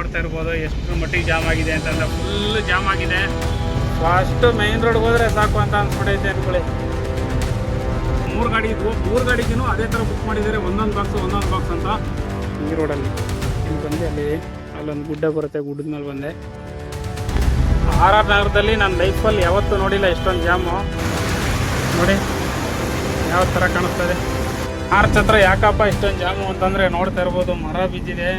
ನೋಡ್ತಾ ಇರ್ಬೋದು, ಎಷ್ಟು ಮಟ್ಟಿಗೆ ಜಾಮ್ ಆಗಿದೆ ಅಂತಂದ್ರೆ ಫುಲ್ ಜಾಮ್ ಆಗಿದೆ. ಫಸ್ಟ್ ಮೈನ್ ರೋಡ್ ಹೋದ್ರೆ ಸಾಕು ಅಂತ ಅನ್ಸ್ಬಿಟ್ಟೈತೆ ಅನ್ಕೊಳ್ಳಿ. ಮೂರು ಗಾಡಿ ಇದ್ವು, ಮೂರು ಗಾಡಿಗೂ ಅದೇ ಥರ ಬುಕ್ ಮಾಡಿದ್ದಾರೆ. ಒಂದೊಂದು ಬಾಕ್ಸ್ ಒಂದೊಂದು ಬಾಕ್ಸ್ ಅಂತ. ಈ ರೋಡಲ್ಲಿ ಇಲ್ಲಿ ಬಂದೆ ಅಲ್ಲಿ, ಅಲ್ಲೊಂದು ಗುಡ್ಡ ಬರುತ್ತೆ, ಗುಡ್ಡದ ಮೇಲೆ ಬಂದೆ. ಆರ್ ಆರ್ ನಗರದಲ್ಲಿ ನನ್ನ ಲೈಫಲ್ಲಿ ಯಾವತ್ತೂ ನೋಡಿಲ್ಲ ಇಷ್ಟೊಂದು ಜಾಮು ನೋಡಿ ಯಾವ ಥರ ಕಾಣಿಸ್ತದೆ ಆರ್ಚ್ ಹತ್ರ ಯಾಕಪ್ಪ ಇಷ್ಟೊಂದು ಜಾಮು ಅಂತಂದರೆ ನೋಡ್ತಾ ಇರ್ಬೋದು, ಮರ ಬಿದ್ದಿದೆ.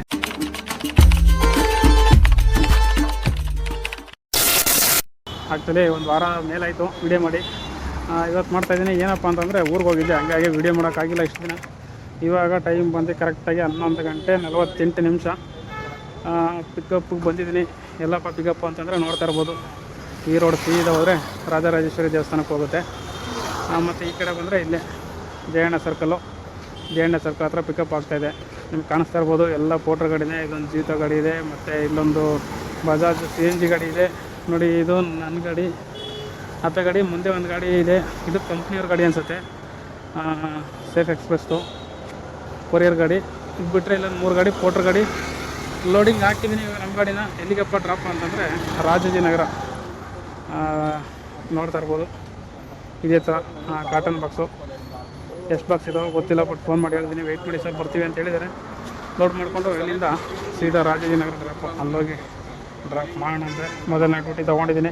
ಆಗ್ತದೆ. ಒಂದು ವಾರ ಮೇಲಾಯಿತು. ವಿಡಿಯೋ ಮಾಡಿ. ಇವತ್ತು ಮಾಡ್ತಾ ಇದ್ದೀನಿ. ಏನಪ್ಪ ಅಂತಂದರೆ ಊರಿಗೆ ಹೋಗಿದ್ದೆ. ಹಾಗಾಗಿ ವಿಡಿಯೋ ಮಾಡೋಕ್ಕಾಗಿಲ್ಲ ಇಷ್ಟು ದಿನ. ಇವಾಗ ಟೈಮ್ ಬಂದು ಕರೆಕ್ಟಾಗಿ ಹನ್ನೊಂದು ಗಂಟೆ ನಲವತ್ತೆಂಟು ನಿಮಿಷ. ಪಿಕಪ್ಗೆ ಬಂದಿದ್ದೀನಿ. ಎಲ್ಲಪ್ಪ ಪಿಕಪ್ ಅಂತಂದರೆ ನೋಡ್ತಾ ಇರ್ಬೋದು. ಈ ರೋಡ್ ಸೀದಾ ಹೋದರೆ ರಾಜರಾಜೇಶ್ವರಿ ದೇವಸ್ಥಾನಕ್ಕೆ ಹೋಗುತ್ತೆ. ಮತ್ತು ಈ ಕಡೆ ಬಂದರೆ ಇಲ್ಲೇ ಜಯಣ್ಣ ಸರ್ಕಲ್ಲು ಜಯಣ್ಣ ಸರ್ಕಲ್ ಹತ್ರ ಪಿಕಪ್ ಆಗ್ತಾಯಿದೆ ನಿಮ್ಗೆ ಕಾಣಿಸ್ತಾ ಇರ್ಬೋದು. ಎಲ್ಲ ಪೋಟ್ರ್ ಗಾಡಿ ಇದೆ ಇದೊಂದು ಜೀತ ಗಾಡಿ ಇದೆ. ಮತ್ತು ಇಲ್ಲೊಂದು ಬಜಾಜ್ ಸಿ ಎನ್ ಜಿ ಗಾಡಿ ಇದೆ. ನೋಡಿ, ಇದು ನನ್ನ ಗಾಡಿ. ಅಪ್ಪೆ ಗಾಡಿ, ಮುಂದೆ ಒಂದು ಗಾಡಿ ಇದೆ. ಇದು ಕಂಪ್ನಿಯವ್ರ ಗಾಡಿ ಅನಿಸುತ್ತೆ. ಸೇಫ್ ಎಕ್ಸ್ಪ್ರೆಸ್ಸು ಕೊರಿಯರ್ ಗಾಡಿ. ಇದು ಬಿಟ್ಟರೆ ಇಲ್ಲೊಂದು ಮೂರು ಗಾಡಿ ಪೋಟ್ರ್ ಗಾಡಿ. ಲೋಡಿಂಗ್ ಹಾಕಿದ್ದೀನಿ ಇವಾಗ ನಮ್ಮ ಗಾಡಿನ. ಎಲ್ಲಿಗಪ್ಪ ಡ್ರಾಪ್ ಅಂತಂದರೆ ರಾಜಾಜಿನಗರ. ನೋಡ್ತಾ ಇರ್ಬೋದು. ಇದೇ ಥರ ಕಾಟನ್ ಬಾಕ್ಸು ಎಷ್ಟು ಬಾಕ್ಸ್ ಇದಾವೆ ಗೊತ್ತಿಲ್ಲ ಬಟ್ ಫೋನ್ ಮಾಡಿ ಹೇಳಿದ್ದೀನಿ ವೆಯ್ಟ್ ಮಾಡಿ ಸರ್, ಬರ್ತೀವಿ ಅಂತ ಹೇಳಿದ್ದಾರೆ. ಲೋಡ್ ಮಾಡಿಕೊಂಡು ಇಲ್ಲಿಂದ ಸೀದಾ ರಾಜಾಜಿನಗರ ಡ್ರಾಪ್ ಅಲ್ಲೋಗಿ. ಡ್ರಾಪ್ ಮಾಡೋಣ ಅಂದರೆ ಮೊದಲನೇ ಡ್ಯೂಟಿ ತೊಗೊಂಡಿದ್ದೀನಿ.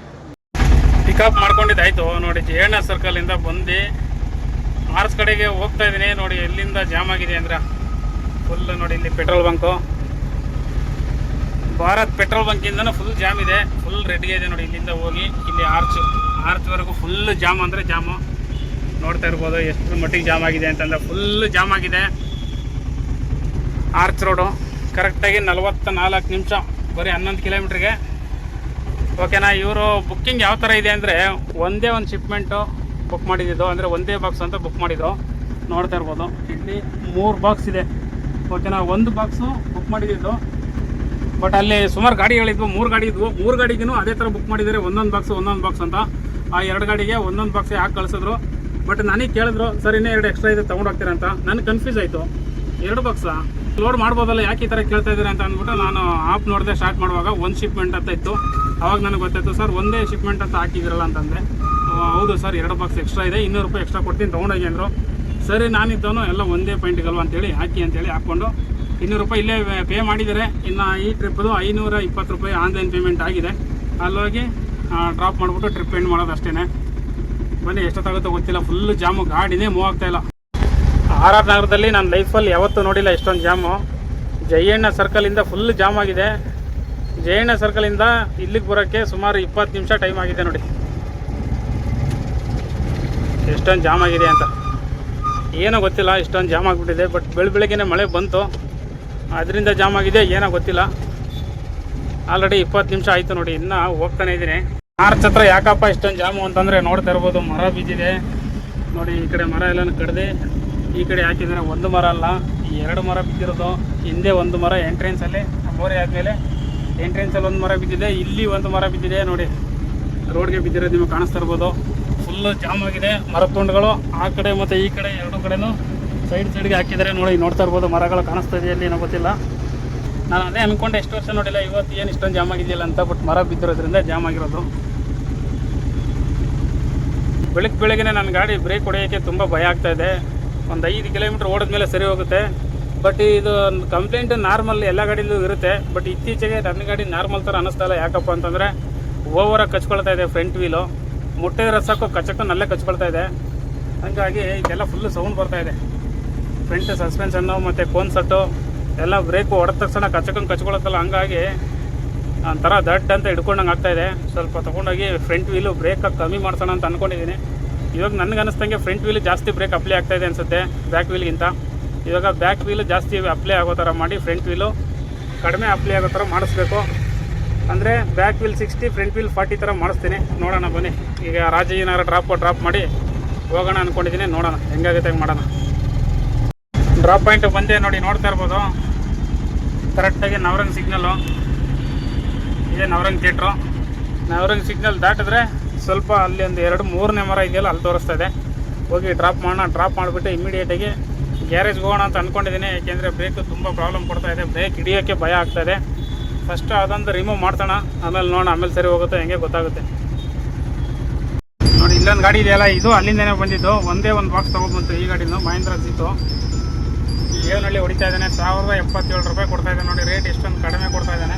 ಪಿಕಪ್ ಮಾಡ್ಕೊಂಡಿದ್ದಾಯ್ತು. ನೋಡಿ ಜಯಣ್ಣ ಸರ್ಕಲಿಂದ ಬಂದು ಮಾರ್ಸ್ ಕಡೆಗೆ ಹೋಗ್ತಾ ಇದ್ದೀನಿ. ನೋಡಿ, ಎಲ್ಲಿಂದ ಜಾಮ್ ಆಗಿದೆ ಅಂದ್ರೆ ಫುಲ್ ನೋಡಿ, ಇಲ್ಲಿ ಪೆಟ್ರೋಲ್ ಬಂಕು ಭಾರತ್ ಪೆಟ್ರೋಲ್ ಬಂಕಿಂದನೂ ಫುಲ್ ಜಾಮ್ ಇದೆ. ಫುಲ್ ರೆಡ್ ಇದೆ ನೋಡಿ, ಇಲ್ಲಿಂದ ಹೋಗಿ, ಇಲ್ಲಿ ಆರ್ಚ್ ಆರ್ಚ್ವರೆಗೂ ಫುಲ್ ಜಾಮ್ ಅಂದರೆ ಜಾಮು ನೋಡ್ತಾ ಇರ್ಬೋದು, ಎಷ್ಟು ಮಟ್ಟಿಗೆ ಜಾಮ್ ಆಗಿದೆ ಅಂತಂದ್ರೆ ಫುಲ್ ಜಾಮ್ ಆಗಿದೆ. ಆರ್ಚ್ ರೋಡು ಕರೆಕ್ಟಾಗಿ ನಲವತ್ತ ನಾಲ್ಕು ನಿಮಿಷ ಬರೀ ಹನ್ನೊಂದು ಕಿಲೋಮೀಟ್ರಿಗೆ. ಓಕೆನಾ ಇವರು ಬುಕ್ಕಿಂಗ್ ಯಾವ ಥರ ಇದೆ ಅಂದರೆ ಒಂದೇ ಒಂದು ಶಿಪ್ಮೆಂಟು ಬುಕ್ ಮಾಡಿದ್ದು, ಅಂದರೆ ಒಂದೇ ಬಾಕ್ಸ್ ಅಂತ ಬುಕ್ ಮಾಡಿದ್ದು ನೋಡ್ತಾ ಇರ್ಬೋದು. ಇಲ್ಲಿ ಮೂರು ಬಾಕ್ಸ್ ಇದೆ. ಓಕೆನಾ ಒಂದು ಬಾಕ್ಸು ಬುಕ್ ಮಾಡಿದ್ದು. ಬಟ್ ಅಲ್ಲಿ ಸುಮಾರು ಗಾಡಿಗಳಿದ್ವು ಮೂರು ಗಾಡಿ ಇದ್ವು. ಮೂರು ಗಾಡಿಗೂ ಅದೇ ಥರ ಬುಕ್ ಮಾಡಿದ್ದಾರೆ. ಒಂದೊಂದು ಬಾಕ್ಸ್ ಒಂದೊಂದು ಬಾಕ್ಸ್ ಅಂತ. ಆ ಎರಡು ಗಾಡಿಗೆ ಒಂದೊಂದು ಬಾಕ್ಸ್ ಯಾಕೆ ಕಳಿಸಿದ್ರು? ಬಟ್ ನನಗೆ ಕೇಳಿದ್ರು, ಸರ್ ಎರಡು ಎಕ್ಸ್ಟ್ರಾ ಇದೆ ತೊಗೊಂಡೋಗ್ತೀರ ಅಂತ. ನನಗೆ ಕನ್ಫ್ಯೂಸ್ ಆಯಿತು. ಎರಡು ಬಾಕ್ಸಾ ಲೋಡ್ ಮಾಡ್ಬೋದಲ್ಲ, ಯಾಕೆ ಈ ಥರ ಕೇಳ್ತಾ ಇದ್ದಾರೆ ಅಂತ ಅಂದ್ಬಿಟ್ಟು ನಾನು ಆಪ್ ನೋಡಿದೆ ಸ್ಟಾರ್ಟ್ ಮಾಡುವಾಗ ಒಂದು ಶಿಪ್ಮೆಂಟ್ ಅಂತ ಇತ್ತು. ಅವಾಗ ನನಗೆ ಗೊತ್ತಾಯ್ತು, ಸರ್, ಒಂದೇ ಶಿಪ್ಮೆಂಟ್ ಅಂತ ಹಾಕಿದಿರಲ್ಲ ಅಂತಂದೆ. ಹೌದು ಸರ್, ಎರಡು ಬಾಕ್ಸ್ ಎಕ್ಸ್ಟ್ರಾ ಇದೆ, ಇನ್ನೂರು ರೂಪಾಯಿ ಎಕ್ಸ್ಟ್ರಾ ಕೊಡ್ತೀನಿ, ತೊಗೊಂಡೋಗಿ ಅಂದರು. ಸರಿ, ನಾನಿದ್ದವನು, ಎಲ್ಲ ಒಂದೇ ಪಾಯಿಂಟಿಗಲ್ವ ಅಂತೇಳಿ, ಹಾಕಿ ಅಂತೇಳಿ ಹಾಕ್ಕೊಂಡು, ಇನ್ನೂರು ರೂಪಾಯಿ ಇಲ್ಲೇ ಪೇ ಮಾಡಿದ್ದಾರೆ. ಇನ್ನು ಈ ಟ್ರಿಪ್ದು ಐನೂರ ಇಪ್ಪತ್ತು ರೂಪಾಯಿ ಆನ್ಲೈನ್ ಪೇಮೆಂಟ್ ಆಗಿದೆ. ಅಲ್ಲೋಗಿ ಡ್ರಾಪ್ ಮಾಡಿಬಿಟ್ಟು ಟ್ರಿಪ್ ಎಂಡ್ ಮಾಡೋದು ಅಷ್ಟೇ ಬನ್ನಿ, ಎಷ್ಟೊತ್ತಾಗುತ್ತೋ ಗೊತ್ತಿಲ್ಲ ಫುಲ್ ಜಾಮು ಗಾಡಿನೇ ಮೂವ್ ಆಗ್ತಾಯಿಲ್ಲ ಆರ್ ಆರ್ ನಗರದಲ್ಲಿ ನನ್ನ ಲೈಫಲ್ಲಿ ಯಾವತ್ತೂ ನೋಡಿಲ್ಲ ಇಷ್ಟೊಂದು ಜಾಮು ಜಯಣ್ಣ ಸರ್ಕಲಿಂದ ಫುಲ್ ಜಾಮ್ ಆಗಿದೆ. ಜಯಣ್ಣ ಸರ್ಕಲಿಂದ ಇಲ್ಲಿಗೆ ಬರೋಕ್ಕೆ ಸುಮಾರು ಇಪ್ಪತ್ತು ನಿಮಿಷ ಟೈಮ್ ಆಗಿದೆ ನೋಡಿ. ಎಷ್ಟೊಂದು ಜಾಮ್ ಆಗಿದೆ ಅಂತ. ಏನೋ ಗೊತ್ತಿಲ್ಲ, ಇಷ್ಟೊಂದು ಜಾಮ್ ಆಗಿಬಿಟ್ಟಿದೆ ಬಟ್ ಬೆಳ ಬೆಳಗ್ಗೆನೆ ಮಳೆ ಬಂತು. ಅದರಿಂದ ಜಾಮ್ ಆಗಿದೆ, ಏನೋ ಗೊತ್ತಿಲ್ಲ. ಆಲ್ರೆಡಿ ಇಪ್ಪತ್ತು ನಿಮಿಷ ಆಯಿತು ನೋಡಿ, ಇನ್ನು ಹೋಗ್ತಾನೆ ಇದ್ದೀನಿ. ಮಾರ್ಚ್ ಹತ್ರ ಯಾಕಪ್ಪ ಇಷ್ಟೊಂದು ಜಾಮು ಅಂತಂದರೆ ನೋಡ್ತಾ ಇರ್ಬೋದು, ಮರ ಬಿದ್ದಿದೆ. ನೋಡಿ, ಈ ಕಡೆ ಮರ ಎಲ್ಲನೂ ಕಡ್ದು. ಈ ಕಡೆ ಹಾಕಿದ್ದಾರೆ ಒಂದು ಮರ ಅಲ್ಲ, ಈ ಎರಡು ಮರ ಬಿದ್ದಿರೋದು, ಹಿಂದೆ ಒಂದು ಮರ ಎಂಟ್ರೆನ್ಸಲ್ಲಿ ಮೋರೆ ಆದಮೇಲೆ ಎಂಟ್ರೆನ್ಸಲ್ಲಿ ಒಂದು ಮರ ಬಿದ್ದಿದೆ, ಇಲ್ಲಿ ಒಂದು ಮರ ಬಿದ್ದಿದೆ, ನೋಡಿ. ರೋಡ್ಗೆ ಬಿದ್ದಿರೋದು ನಿಮಗೆ ಕಾಣಿಸ್ತಾ ಇರ್ಬೋದು. ಫುಲ್ಲು ಜಾಮ್ ಆಗಿದೆ, ಮರ ತುಂಡುಗಳು, ಆ ಕಡೆ ಮತ್ತು ಈ ಕಡೆ ಎರಡು ಕಡೆನೂ ಸೈಡ್ ಸೈಡ್ಗೆ ಹಾಕಿದರೆ ನೋಡಿ, ನೋಡ್ತಾ ಇರ್ಬೋದು, ಮರಗಳು ಕಾಣಿಸ್ತಾ ಇದೆಯಲ್ಲಿ ಏನೋ ಗೊತ್ತಿಲ್ಲ. ನಾನು ಅದೇ ಅನ್ಕೊಂಡೆ ಎಷ್ಟು ವರ್ಷ ನೋಡಿಲ್ಲ, ಇವತ್ತು ಏನು ಇಷ್ಟೊಂದು ಜಾಮ್ ಆಗಿದೆಯಲ್ಲ ಅಂತ ಬಟ್ ಮರ ಬಿದ್ದಿರೋದ್ರಿಂದ ಜಾಮ್ ಆಗಿರೋದು. ಬೆಳಗ್ಗೆ ಬೆಳಗ್ಗೆ ನನ್ನ ಗಾಡಿ ಬ್ರೇಕ್ ಹೊಡೆಯೋಕ್ಕೆ ತುಂಬ ಭಯ ಆಗ್ತಾ ಇದೆ. ಒಂದು ಐದು ಕಿಲೋಮೀಟ್ರ್ ಓಡಿದ್ಮೇಲೆ ಸರಿ ಹೋಗುತ್ತೆ. ಬಟ್ ಇದು ಕಂಪ್ಲೇಂಟ್ ನಾರ್ಮಲ್ ಎಲ್ಲ ಗಾಡಿಲೂ ಇರುತ್ತೆ. ಬಟ್ ಇತ್ತೀಚೆಗೆ ನನ್ನ ಗಾಡಿ ನಾರ್ಮಲ್ ಥರ ಅನ್ನಿಸ್ತಾ ಇಲ್ಲ. ಯಾಕಪ್ಪ ಅಂತಂದರೆ ಓವರಾಗಿ ಕಚ್ಕೊಳ್ತಾ ಇದೆ ಫ್ರಂಟ್ ವೀಲು ಮುಟ್ಟಿದ್ರೆ ಸಾಕು ಕಚ್ಚಕ್ಕೂ ನಲ್ಲೇ ಕಚ್ಕೊಳ್ತಾ ಇದೆ. ಹಂಗಾಗಿ ಇದೆಲ್ಲ ಫುಲ್ಲು ಸೌಂಡ್ ಬರ್ತಾ ಇದೆ. ಫ್ರಂಟ್ ಸಸ್ಪೆನ್ಷನ್ನು ಮತ್ತು ಕೋನ್ ಸಟ್ಟು ಎಲ್ಲ ಬ್ರೇಕು ಹೊಡೆದ ತಕ್ಷಣ ಕಚ್ಚಕೊಂಡು ಕಚ್ಕೊಳತ್ತಲ್ಲ. ಹಂಗಾಗಿ ಒಂಥರ ದಡ್ ಅಂತ ಹಿಡ್ಕೊಂಡಂಗೆ ಆಗ್ತಾಯಿದೆ ಸ್ವಲ್ಪ ತೊಗೊಂಡೋಗಿ ಫ್ರಂಟ್ ವೀಲು ಬ್ರೇಕಾಗಿ ಕಮ್ಮಿ ಮಾಡ್ಸೋಣ ಅಂತ ಅಂದ್ಕೊಂಡಿದ್ದೀನಿ ಇವಾಗ ನನಗೆ ಅನ್ನಿಸ್ದಂಗೆ ಫ್ರಂಟ್ ವೀಲ್ ಜಾಸ್ತಿ ಬ್ರೇಕ್ ಅಪ್ಲೈ ಆಗ್ತಾ ಇದೆ ಅನಿಸುತ್ತೆ ಬ್ಯಾಕ್ ವೀಲ್ಗಿಂತ ಇವಾಗ ಬ್ಯಾಕ್ ವೀಲ್ ಜಾಸ್ತಿ ಅಪ್ಲೈ ಆಗೋ ಥರ ಮಾಡಿ ಫ್ರಂಟ್ ವೀಲು ಕಡಿಮೆ ಅಪ್ಲೈ ಆಗೋ ಥರ ಮಾಡಿಸ್ಬೇಕು. ಅಂದರೆ back wheel sixty front wheel forty ಥರ ಮಾಡಿಸ್ತೀನಿ. ನೋಡೋಣ ಬನ್ನಿ. ಈಗ ರಾಜಯ್ಯನಾರ ಡ್ರಾಪ್ ಡ್ರಾಪ್ ಮಾಡಿ ಹೋಗೋಣ ಅಂದ್ಕೊಂಡಿದ್ದೀನಿ ನೋಡೋಣ. ಹೆಂಗಾಗುತ್ತೆ ಹೆಂಗೆ ಮಾಡೋಣ. ಡ್ರಾಪ್ ಪಾಯಿಂಟ್ ಬಂದೆ ನೋಡಿ ನೋಡ್ತಾ ಇರ್ಬೋದು. ಕರೆಕ್ಟಾಗಿ ನವರಂಗ್ ಸಿಗ್ನಲ್ಲು ಇದೇ ನವರಂಗ್ ಥಿಯೇಟ್ರು ನವರಂಗ್ ಸಿಗ್ನಲ್ ದಾಟಿದ್ರೆ ಸ್ವಲ್ಪ ಅಲ್ಲಿ ಒಂದು ಎರಡು ಮೂರನೇ ಮರ ಇದೆಯಲ್ಲ, ಅಲ್ಲಿ ತೋರಿಸ್ತಾ ಇದೆ. ಹೋಗಿ ಡ್ರಾಪ್ ಮಾಡೋಣ ಡ್ರಾಪ್ ಮಾಡಿಬಿಟ್ಟು ಇಮಿಡಿಯೇಟಾಗಿ ಗ್ಯಾರೇಜ್ಗೆ ಹೋಗೋಣ ಅಂತ ಅಂದ್ಕೊಂಡಿದ್ದೀನಿ ಯಾಕೆಂದರೆ ಬ್ರೇಕ್ ತುಂಬ ಪ್ರಾಬ್ಲಮ್ ಕೊಡ್ತಾ ಇದೆ. ಬ್ರೇಕ್ ಹಿಡಿಯೋಕ್ಕೆ ಭಯ ಆಗ್ತಾ ಇದೆ. ಫಸ್ಟ್ ಅದೊಂದು ರಿಮೂವ್ ಮಾಡ್ತಾಣ ಆಮೇಲೆ ನೋಡೋಣ ಆಮೇಲೆ ಸರಿ ಹೋಗುತ್ತೆ, ಹೆಂಗೆ ಗೊತ್ತಾಗುತ್ತೆ. ನೋಡಿ, ಇಲ್ಲೊಂದು ಗಾಡಿ ಇದೆಯಲ್ಲ, ಇದು ಅಲ್ಲಿಂದನೇ ಬಂದಿದ್ದು. ಒಂದೇ ಒಂದು ಬಾಕ್ಸ್ ತೊಗೊಬಂತು ಈ ಗಾಡಿನ, ಮಹೇಂದ್ರ ಜಿತ್ತು ಏನಳ್ಳಿ ಹೊಡಿತಾ ಇದ್ದಾನೆ. ಸಾವಿರದ ಎಪ್ಪತ್ತೇಳು ರೂಪಾಯಿ ಕೊಡ್ತಾ ಇದ್ದಾನೆ. ನೋಡಿ ರೇಟ್ ಎಷ್ಟೊಂದು ಕಡಿಮೆ ಕೊಡ್ತಾ ಇದ್ದಾನೆ.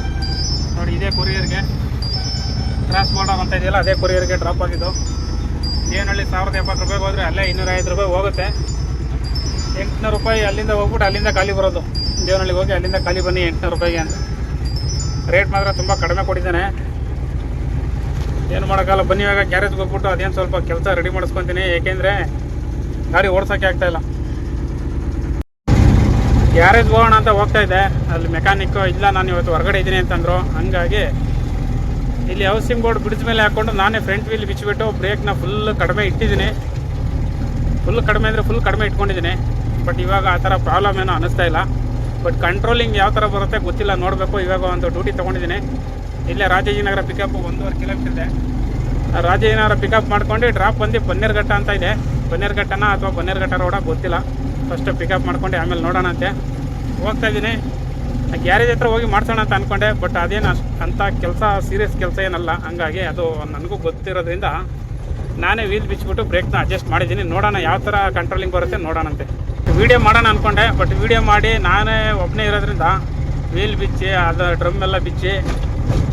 ನೋಡಿ, ಇದೇ ಕೊರಿಯರ್ಗೆ ಕ್ರಾಸ್ ಮಾಡೋಣ ಅಂತ ಇದೆಯಲ್ಲ, ಅದೇ ಕೊರಿಯರ್ಗೆ ಡ್ರಾಪ್ ಆಗಿದ್ದು. ದೇವನಹಳ್ಳಿ ಸಾವಿರದ ಎಪ್ಪತ್ತು ರೂಪಾಯಿಗೆ ಹೋದರೆ ಅಲ್ಲೇ ಇನ್ನೂರೈವತ್ತು ರೂಪಾಯಿ ಹೋಗುತ್ತೆ. ಎಂಟುನೂರು ರೂಪಾಯಿ ಅಲ್ಲಿಂದ ಹೋಗ್ಬಿಟ್ಟು ಅಲ್ಲಿಂದ ಖಾಲಿ ಬರೋದು. ದೇವನಹಳ್ಳಿಗೆ ಹೋಗಿ ಅಲ್ಲಿಂದ ಖಾಲಿ ಬನ್ನಿ ಎಂಟುನೂರು ರೂಪಾಯಿಗೆ ಅಂತ. ರೇಟ್ ಮಾತ್ರ ತುಂಬ ಕಡಿಮೆ ಕೊಟ್ಟಿದ್ದಾನೆ. ಏನು ಮಾಡೋಕ್ಕಲ್ಲ ಬನ್ನಿ ಇವಾಗ ಗ್ಯಾರೇಜ್ಗೆ ಹೋಗ್ಬಿಟ್ಟು ಅದೇನು ಸ್ವಲ್ಪ ಕೆಲಸ ರೆಡಿ ಮಾಡಿಸ್ಕೊತೀನಿ. ಏಕೆಂದರೆ ಗಾಡಿ ಓಡ್ಸೋಕ್ಕೆ ಆಗ್ತಾಯಿಲ್ಲ ಗ್ಯಾರೇಜ್ ಹೋಗೋಣ ಅಂತ ಹೋಗ್ತಾ ಇದ್ದೆ. ಅಲ್ಲಿ ಮೆಕ್ಯಾನಿಕ್ಕು ಇಲ್ಲ, ನಾನು ಇವತ್ತು ಹೊರಗಡೆ ಇದ್ದೀನಿ ಅಂತಂದರು. ಹಂಗಾಗಿ ಇಲ್ಲಿ ಹೌಸಿಂಗ್ ಬೋರ್ಡ್ ಬ್ರಿಡ್ಜ್ ಮೇಲೆ ಹಾಕ್ಕೊಂಡು ನಾನೇ ಫ್ರಂಟ್ ವೀಲ್ ಬಿಚ್ಚಿಬಿಟ್ಟು ಬ್ರೇಕ್ನ ಫುಲ್ ಕಡಿಮೆ ಇಟ್ಟಿದ್ದೀನಿ. ಫುಲ್ ಕಡಿಮೆ ಅಂದರೆ ಫುಲ್ ಕಡಿಮೆ ಇಟ್ಕೊಂಡಿದ್ದೀನಿ. ಬಟ್ ಇವಾಗ ಆ ಥರ ಪ್ರಾಬ್ಲಮ್ ಏನೋ ಅನ್ನಿಸ್ತಾ ಇಲ್ಲ. ಬಟ್ ಕಂಟ್ರೋಲಿಂಗ್ ಯಾವ ಥರ ಬರುತ್ತೆ ಗೊತ್ತಿಲ್ಲ. ನೋಡಬೇಕು. ಇವಾಗ ಒಂದು ಡ್ಯೂಟಿ ತೊಗೊಂಡಿದ್ದೀನಿ. ಇಲ್ಲೇ ರಾಜಾಜಿನಗರ ಪಿಕಪ್ ಒಂದೂವರೆ ಕಿಲೋಮೀಟರ್ ಇದೆ. ರಾಜಾಜಿನಗರ ಪಿಕಪ್ ಮಾಡ್ಕೊಂಡು ಡ್ರಾಪ್ ಬಂದು ಬನ್ನೇರ್ಘಟ್ಟ ಅಂತ ಇದೆ. ಬನ್ನೇರ್ಘಟ್ಟನ ಅಥವಾ ಬನ್ನೇರ್ಘಟ್ಟ ರೋಡ ಗೊತ್ತಿಲ್ಲ. ಫಸ್ಟ್ ಪಿಕಪ್ ಮಾಡ್ಕೊಂಡು ಆಮೇಲೆ ನೋಡೋಣಂತೆ. ಹೋಗ್ತಾ ಇದ್ದೀನಿ. ಗ್ಯಾರೇಜ್ ಹತ್ರ ಹೋಗಿ ಮಾಡ್ಸೋಣ ಅಂತ ಅಂದ್ಕೊಂಡೆ ಬಟ್ ಅದೇನು ಅಷ್ಟು ಅಂಥ ಕೆಲಸ ಸೀರಿಯಸ್ ಕೆಲಸ ಏನಲ್ಲ. ಹಂಗಾಗಿ ಅದು ನನಗೂ ಗೊತ್ತಿರೋದ್ರಿಂದ ನಾನೇ ವೀಲ್ ಬಿಚ್ಚಿಬಿಟ್ಟು ಬ್ರೇಕ್ನ ಅಡ್ಜಸ್ಟ್ ಮಾಡಿದ್ದೀನಿ. ನೋಡೋಣ ಯಾವ ಥರ ಕಂಟ್ರೋಲಿಂಗ್ ಬರುತ್ತೆ, ನೋಡೋಣಂತೆ. ವೀಡಿಯೋ ಮಾಡೋಣ ಅಂದ್ಕೊಂಡೆ ಬಟ್ ವೀಡಿಯೋ ಮಾಡಿ ನಾನೇ ಒಬ್ಬನೇ ಇರೋದ್ರಿಂದ ವೀಲ್ ಬಿಚ್ಚಿ, ಅದು ಡ್ರಮ್ ಎಲ್ಲ ಬಿಚ್ಚಿ,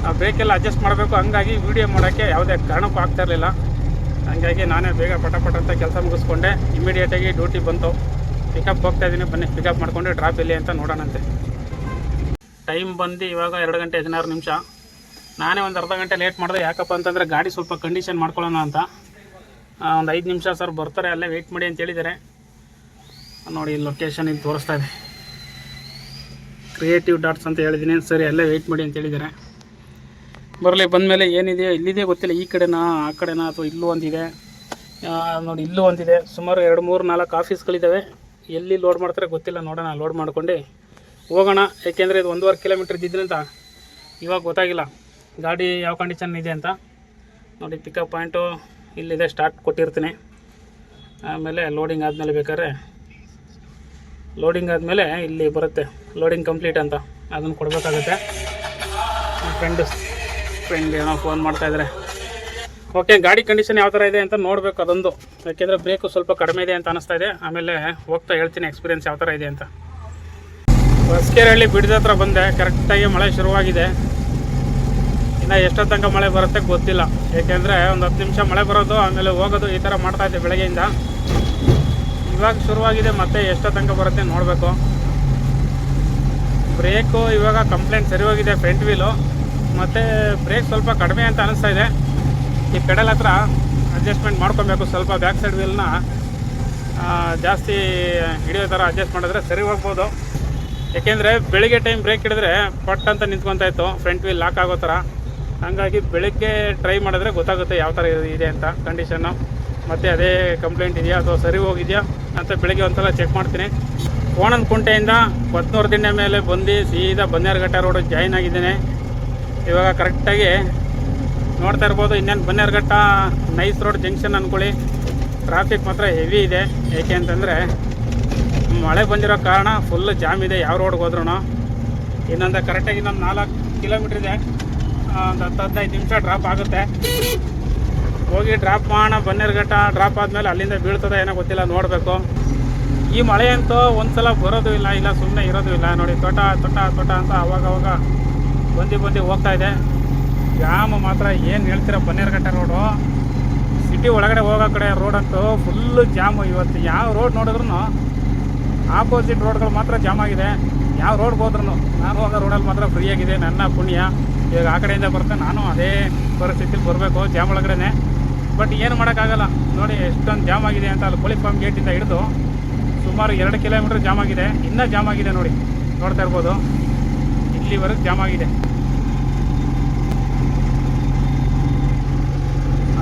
ಆ ಬ್ರೇಕೆಲ್ಲ ಅಡ್ಜಸ್ಟ್ ಮಾಡಬೇಕು. ಹಂಗಾಗಿ ವೀಡಿಯೋ ಮಾಡೋಕ್ಕೆ ಯಾವುದೇ ಕಾರಣಕ್ಕೂ ಆಗ್ತಾ ಇರಲಿಲ್ಲ. ಹಂಗಾಗಿ ನಾನೇ ಬೇಗ ಪಟ ಅಂತ ಕೆಲಸ ಮುಗಿಸ್ಕೊಂಡೆ. ಇಮಿಡಿಯೇಟಾಗಿ ಡ್ಯೂಟಿ ಬಂತು. ಪಿಕಪ್ ಹೋಗ್ತಾ ಇದ್ದೀನಿ. ಬನ್ನಿ ಪಿಕಪ್ ಮಾಡ್ಕೊಂಡು ಡ್ರಾಪ್ ಇಲ್ಲಿ ಅಂತ ನೋಡೋಣಂತೆ. ಟೈಮ್ ಬಂದು ಇವಾಗ ಎರಡು ಗಂಟೆ ಹದಿನಾರು ನಿಮಿಷ. ನಾನೇ ಒಂದು ಅರ್ಧ ಗಂಟೆ ಲೇಟ್ ಮಾಡಿದೆ. ಯಾಕಪ್ಪ ಅಂತಂದರೆ ಗಾಡಿ ಸ್ವಲ್ಪ ಕಂಡೀಷನ್ ಮಾಡ್ಕೊಳ್ಳೋಣ ಅಂತ. ಒಂದು ಐದು ನಿಮಿಷ ಸರ್ ಬರ್ತಾರೆ, ಅಲ್ಲೇ ವೆಯ್ಟ್ ಮಾಡಿ ಅಂತ ಹೇಳಿದ್ದಾರೆ. ನೋಡಿ ಲೊಕೇಶನ್ ಇದು ತೋರಿಸ್ತಾ ಇದೆ. ಕ್ರಿಯೇಟಿವ್ ಡಾಟ್ಸ್ ಅಂತ ಹೇಳಿದ್ದೀನಿ. ಸರಿ, ಅಲ್ಲೇ ವೆಯ್ಟ್ ಮಾಡಿ ಅಂತ ಹೇಳಿದ್ದಾರೆ. ಬರಲಿ, ಬಂದಮೇಲೆ ಏನಿದೆಯೋ, ಇಲ್ಲಿದೆ ಗೊತ್ತಿಲ್ಲ. ಈ ಕಡೆನಾ, ಆ ಕಡೆನಾ ಅಥವಾ ಇಲ್ಲೂ ಒಂದಿದೆ ನೋಡಿ, ಇಲ್ಲೂ ಒಂದಿದೆ ಸುಮಾರು ಎರಡು ಮೂರು ನಾಲ್ಕು ಆಫೀಸ್ಗಳಿದ್ದಾವೆ ಎಲ್ಲಿ ಲೋಡ್ ಮಾಡ್ತಾರೆ ಗೊತ್ತಿಲ್ಲ. ನೋಡೋಣ ಲೋಡ್ ಮಾಡ್ಕೊಂಡು. ಹೋಗೋಣ ಯಾಕೆಂದರೆ ಇದು ಒಂದೂವರೆ ಕಿಲೋಮೀಟ್ರ್ ಇದ್ದಿದ್ದರಿಂದ ಇವಾಗ ಗೊತ್ತಾಗಿಲ್ಲ. ಗಾಡಿ ಯಾವ ಕಂಡೀಷನ್ ಇದೆ ಅಂತ. ನೋಡಿ ಪಿಕಪ್ ಪಾಯಿಂಟು ಇಲ್ಲಿದೆ ಸ್ಟಾರ್ಟ್ ಕೊಟ್ಟಿರ್ತೀನಿ. ಆಮೇಲೆ ಲೋಡಿಂಗ್ ಆದಮೇಲೆ ಬೇಕಾದ್ರೆ ಲೋಡಿಂಗ್ ಆದಮೇಲೆ ಇಲ್ಲಿ ಬರುತ್ತೆ. ಲೋಡಿಂಗ್ ಕಂಪ್ಲೀಟ್ ಅಂತ. ಅದನ್ನು ಕೊಡಬೇಕಾಗುತ್ತೆ. ಫ್ರೆಂಡ್ ಫ್ರೆಂಡ್ ಏನೋ ಫೋನ್ ಮಾಡ್ತಾಯಿದ್ರೆ ಓಕೆ ಗಾಡಿ ಕಂಡೀಷನ್ ಯಾವ ಥರ ಇದೆ ಅಂತ ನೋಡಬೇಕು ಅದೊಂದು. ಯಾಕೆಂದರೆ ಬ್ರೇಕು ಸ್ವಲ್ಪ ಕಡಿಮೆ ಇದೆ ಅಂತ ಅನಿಸ್ತಾ ಇದೆ. ಆಮೇಲೆ ಹೋಗ್ತಾ ಹೇಳ್ತೀನಿ ಎಕ್ಸ್ಪೀರಿಯನ್ಸ್ ಯಾವ ಥರ ಇದೆ ಅಂತ. ಹೊಸಕೆರೆಹಳ್ಳಿ ಬಿಡದ ಹತ್ರ ಬಂದೆ. ಕರೆಕ್ಟಾಗಿ ಮಳೆ ಶುರುವಾಗಿದೆ. ಇನ್ನು ಎಷ್ಟೊತ್ತು ತನಕ ಮಳೆ ಬರುತ್ತೆ ಗೊತ್ತಿಲ್ಲ. ಏಕೆಂದರೆ ಒಂದು ಹತ್ತು ನಿಮಿಷ ಮಳೆ ಬರೋದು, ಆಮೇಲೆ ಹೋಗೋದು ಈ ಥರ ಮಾಡ್ತಾ ಇದ್ದೆ ಬೆಳಗ್ಗೆಯಿಂದ. ಇವಾಗ ಶುರುವಾಗಿದೆ, ಮತ್ತೆ ಎಷ್ಟೋ ತನಕ ಬರುತ್ತೆ ನೋಡಬೇಕು. ಬ್ರೇಕು ಇವಾಗ ಕಂಪ್ಲೇಂಟ್ ಸರಿ ಹೋಗಿದೆ ಫ್ರಂಟ್ ವೀಲು ಮತ್ತು ಬ್ರೇಕ್ ಸ್ವಲ್ಪ ಕಡಿಮೆ ಅಂತ ಅನಿಸ್ತಾ ಇದೆ. ಈ ಪೆಡಲ್ ಹತ್ರ ಅಡ್ಜಸ್ಟ್ಮೆಂಟ್ ಮಾಡ್ಕೊಬೇಕು, ಸ್ವಲ್ಪ ಬ್ಯಾಕ್ ಸೈಡ್ ವೀಲ್ನ ಜಾಸ್ತಿ ಹಿಡಿಯೋ ಥರ ಅಡ್ಜಸ್ಟ್ ಮಾಡಿದ್ರೆ ಸರಿ ಹೋಗ್ಬೋದು. ಏಕೆಂದರೆ ಬೆಳಿಗ್ಗೆ ಟೈಮ್ ಬ್ರೇಕ್ ಹಿಡಿದ್ರೆ ಪಟ್ ಅಂತ ನಿಂತ್ಕೊತಾಯಿತ್ತು ಫ್ರಂಟ್ ವೀಲ್ ಲಾಕ್ ಆಗೋ ಥರ ಹಾಗಾಗಿ ಬೆಳಿಗ್ಗೆ ಟ್ರೈ ಮಾಡಿದ್ರೆ ಗೊತ್ತಾಗುತ್ತೆ ಯಾವ ಥರ ಇದೆ ಅಂತ ಕಂಡೀಷನ್ನು ಮತ್ತು ಅದೇ ಕಂಪ್ಲೇಂಟ್ ಇದೆಯಾ ಅಥವಾ ಸರಿ ಹೋಗಿದೆಯಾ ಅಂತ ಬೆಳಿಗ್ಗೆ ಒಂದ್ಸಲ ಚೆಕ್ ಮಾಡ್ತೀನಿ. ಕೋಣನ ಕುಂಟೆಯಿಂದ ಕೊತ್ನೂರು ದಿನ ಮೇಲೆ ಬಂದು ಸೀದಾ ಬನ್ನೇರುಘಟ್ಟ ರೋಡ್ ಜಾಯಿನ್ ಆಗಿದ್ದೇನೆ. ಇವಾಗ ಕರೆಕ್ಟಾಗಿ ನೋಡ್ತಾ ಇರ್ಬೋದು, ಇನ್ನೇನು ಬನ್ನೇರುಘಟ್ಟ ನೈಸ್ ರೋಡ್ ಜಂಕ್ಷನ್ ಅಂದ್ಕೊಳ್ಳಿ ಟ್ರಾಫಿಕ್ ಮಾತ್ರ ಹೆವಿ ಇದೆ. ಏಕೆ ಅಂತಂದರೆ ಮಳೆ ಬಂದಿರೋ ಕಾರಣ ಫುಲ್ ಜಾಮ್ ಇದೆ. ಯಾವ ರೋಡ್ಗೆ ಹೋದ್ರೂ ಇನ್ನೊಂದು ಕರೆಕ್ಟಾಗಿ ಇನ್ನೊಂದು ನಾಲ್ಕು ಕಿಲೋಮೀಟ್ರ್ ಇದೆ. ಒಂದು ಹತ್ತು ಹದಿನೈದು ನಿಮಿಷ ಡ್ರಾಪ್ ಆಗುತ್ತೆ. ಹೋಗಿ ಡ್ರಾಪ್ ಮಾಡೋಣ ಬನ್ನೇರ್ಘಟ್ಟ ಡ್ರಾಪ್ ಆದಮೇಲೆ ಅಲ್ಲಿಂದ ಬೀಳ್ತದೆ ಏನೋ ಗೊತ್ತಿಲ್ಲ, ನೋಡಬೇಕು. ಈ ಮಳೆ ಅಂತೂ ಒಂದ್ಸಲ ಬರೋದು ಇಲ್ಲ ಇಲ್ಲ ಸುಮ್ಮನೆ ಇರೋದು ಇಲ್ಲ. ನೋಡಿ, ತೋಟ ತೋಟ ತೋಟ ಅಂತ ಅವಾಗ ಅವಾಗ ಬಂದು ಬಂದು ಹೋಗ್ತಾ ಇದೆ. ಜಾಮ್ ಮಾತ್ರ ಏನು ಹೇಳ್ತೀರ ಬನ್ನೇರ್ಘಟ್ಟ ರೋಡು ಸಿಟಿ ಒಳಗಡೆ ಹೋಗೋ ಕಡೆ ರೋಡ್ ಅಂತೂ ಫುಲ್ಲು ಜಾಮು ಇವತ್ತು. ಯಾವ ರೋಡ್ ನೋಡಿದ್ರು ಆಪೋಸಿಟ್ ರೋಡ್ಗಳು ಮಾತ್ರ ಜಾಮ್ ಆಗಿದೆ. ಯಾವ ರೋಡ್ಗೆ ಹೋದ್ರೂ ನಾನು ಹೋಗೋ ರೋಡಲ್ಲಿ ಮಾತ್ರ ಫ್ರೀ ಆಗಿದೆ. ನನ್ನ ಪುಣ್ಯ. ಈಗ ಆ ಕಡೆಯಿಂದ ಬರುತ್ತೆ. ನಾನು ಅದೇ ಪರಿಸ್ಥಿತಿಲಿ ಬರಬೇಕು ಜಾಮ್ ಒಳಗಡೆ ಬಟ್ ಏನು ಮಾಡೋಕ್ಕಾಗಲ್ಲ. ನೋಡಿ, ಎಷ್ಟೊಂದು ಜಾಮ್ ಆಗಿದೆ ಅಂತ ಅಲ್ಲಿ ಕೋಳಿ ಫಾರ್ಮ್ ಗೇಟಿಂದ ಹಿಡಿದು ಸುಮಾರು ಎರಡು ಕಿಲೋಮೀಟ್ರ್ ಜಾಮ್ ಆಗಿದೆ. ಇನ್ನೂ ಜಾಮ್ ಆಗಿದೆ ನೋಡಿ. ನೋಡ್ತಾ ಇರ್ಬೋದು. ಇಲ್ಲಿವರೆಗೆ ಜಾಮ್ ಆಗಿದೆ.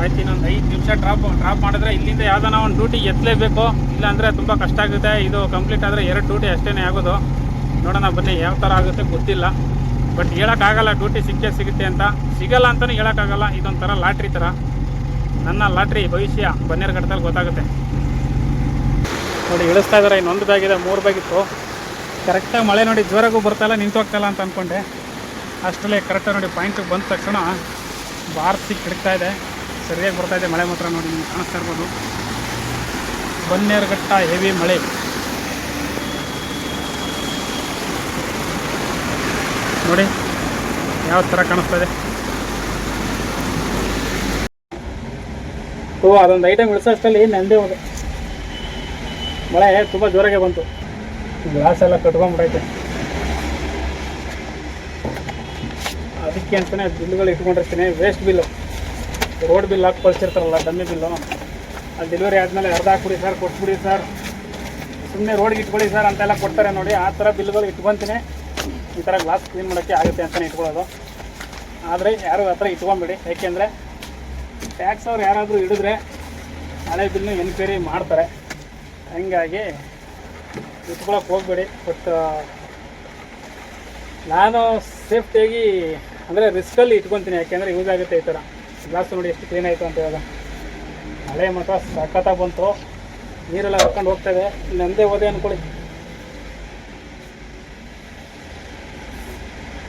ಆಯ್ತು, ಇನ್ನೊಂದು ಐದು ನಿಮಿಷ ಡ್ರಾಪ್ ಡ್ರಾಪ್ ಮಾಡಿದ್ರೆ ಇಲ್ಲಿಂದ ಯಾವ್ದಾನ ಒಂದು ಡ್ಯೂಟಿ ಎತ್ತಲೇಬೇಕು ಇಲ್ಲಾಂದರೆ ತುಂಬ ಕಷ್ಟ ಆಗುತ್ತೆ. ಇದು ಕಂಪ್ಲೀಟ್ ಆದರೆ ಎರಡು ಡ್ಯೂಟಿ ಅಷ್ಟೇ ಆಗೋದು. ನೋಡೋಣ ಬನ್ನಿ ಯಾವ ಥರ ಆಗುತ್ತೆ, ಗೊತ್ತಿಲ್ಲ. ಬಟ್ ಹೇಳೋಕ್ಕಾಗಲ್ಲ ಡ್ಯೂಟಿ ಸಿಕ್ಕೇ ಸಿಗುತ್ತೆ ಅಂತ. ಸಿಗಲ್ಲ ಅಂತಲೂ ಹೇಳೋಕ್ಕಾಗಲ್ಲ. ಇದೊಂಥರ ಲಾಟ್ರಿ ಥರ ನನ್ನ ಲಾಟ್ರಿ ಭವಿಷ್ಯ ಬನ್ನೇರುಘಟ್ಟದಲ್ಲಿ ಗೊತ್ತಾಗುತ್ತೆ. ನೋಡಿ, ಇಳಿಸ್ತಾ ಇದ್ದಾರೆ ಇನ್ನೊಂದು ಬ್ಯಾಗಿದೆ ಮೂರು ಬ್ಯಾಗಿತ್ತು ಕರೆಕ್ಟಾಗಿ ಮಳೆ ನೋಡಿ ಜೋರಾಗೂ ಬರ್ತಾಯಿಲ್ಲ ನಿಂತು ಹೋಗ್ತಾಯಿಲ್ಲ ಅಂತ ಅಂದ್ಕೊಂಡೆ ಅಷ್ಟರಲ್ಲಿ ಕರೆಕ್ಟಾಗಿ ನೋಡಿ ಪಾಯಿಂಟಿಗೆ ಬಂದ ತಕ್ಷಣ ಬಾರ್ಸಿ ಕಿಡ್ತಾ ಇದೆ. ಸರಿಯಾಗಿ ಬರ್ತಾ ಇದೆ. ಮಳೆ ಮಾತ್ರ ನೋಡಿ ನಿಮ್ಗೆ ಕಾಣಿಸ್ತಾ ಇರ್ಬೋದು. ಬನ್ನೇರುಘಟ್ಟ ಹೆವಿ ಮಳೆ. ನೋಡಿ ಯಾವ ಥರ ಕಾಣಿಸ್ತಾ ಇದೆ. ಓ, ಅದೊಂದು ಐಟಮ್ ಇಳಿಸೋಷ್ಟಲ್ಲಿ ನಂದೇ ಹೋದೆ. ಮಳೆ ತುಂಬ ಜೋರಾಗೆ ಬಂತು. ಗ್ಲಾಸ್ ಎಲ್ಲ ಕಟ್ಕೊಂಡ್ಬಿಡೈತೆ ಅದಕ್ಕೆ ಅಂತಲೇ ಬಿಲ್ಗಳು ಇಟ್ಕೊಂಡಿರ್ತೀನಿ. Waste bill. ರೋಡ್ ಬಿಲ್ ಹಾಕಿ ಕಳಿಸಿರ್ತಾರಲ್ಲ, ಡಮ್ಮಿ ಬಿಲ್ಲು. ಅಲ್ಲಿ ಡೆಲಿವರಿ ಆದಮೇಲೆ ಅರ್ಧ ಹಾಕ್ಬಿಡಿ ಸರ್ ಕೊಟ್ಬಿಡಿ ಸರ್ ಸುಮ್ಮನೆ ರೋಡ್ಗೆ ಇಟ್ಕೊಳ್ಳಿ ಸರ್ ಅಂತೆಲ್ಲ ಕೊಡ್ತಾರೆ ನೋಡಿ. ಆ ಥರ ಬಿಲ್ಗಳು ಇಟ್ಕೊತೀನಿ. ಈ ಥರ ಗ್ಲಾಸ್ ಕ್ಲೀನ್ ಮಾಡೋಕ್ಕೆ ಆಗುತ್ತೆ ಅಂತಲೇ ಇಟ್ಕೊಳ್ಳೋದು. ಆದರೆ ಯಾರು ಆ ಥರ ಇಟ್ಕೊಂಬಿಡಿ. ಯಾಕೆಂದರೆ ಟ್ಯಾಕ್ಸ್ ಅವ್ರು ಯಾರಾದರೂ ಹಿಡಿದ್ರೆ ಹಳೆ ಬಿಲ್ನು ಎನ್ಕ್ವೈರಿ ಮಾಡ್ತಾರೆ. ಹಂಗಾಗಿ ಇಟ್ಕೊಳಕ್ಕೆ ಹೋಗಬೇಡಿ. ಬಟ್ ನಾನು ಸೇಫ್ಟಿಯಾಗಿ ಅಂದರೆ ರಿಸ್ಕಲ್ಲಿ ಇಟ್ಕೊತೀನಿ. ಯಾಕೆಂದರೆ ಯೂಸ್ ಆಗುತ್ತೆ ಈ ಥರ ಗ್ಲಾಸ್ ನೋಡಿ ಎಷ್ಟು ಕ್ಲೀನ್ ಆಯಿತು ಅಂತ ಇವಾಗ ಮಳೆ ಮಾತ್ರ ಸಖತ್ತಾಗಿ ಬಂತು. ನೀರೆಲ್ಲ ಹರ್ಕೊಂಡು ಹೋಗ್ತೇವೆ ನಂದೇ ಹೋದೆ ಅಂದ್ಕೊಳ್ಳಿ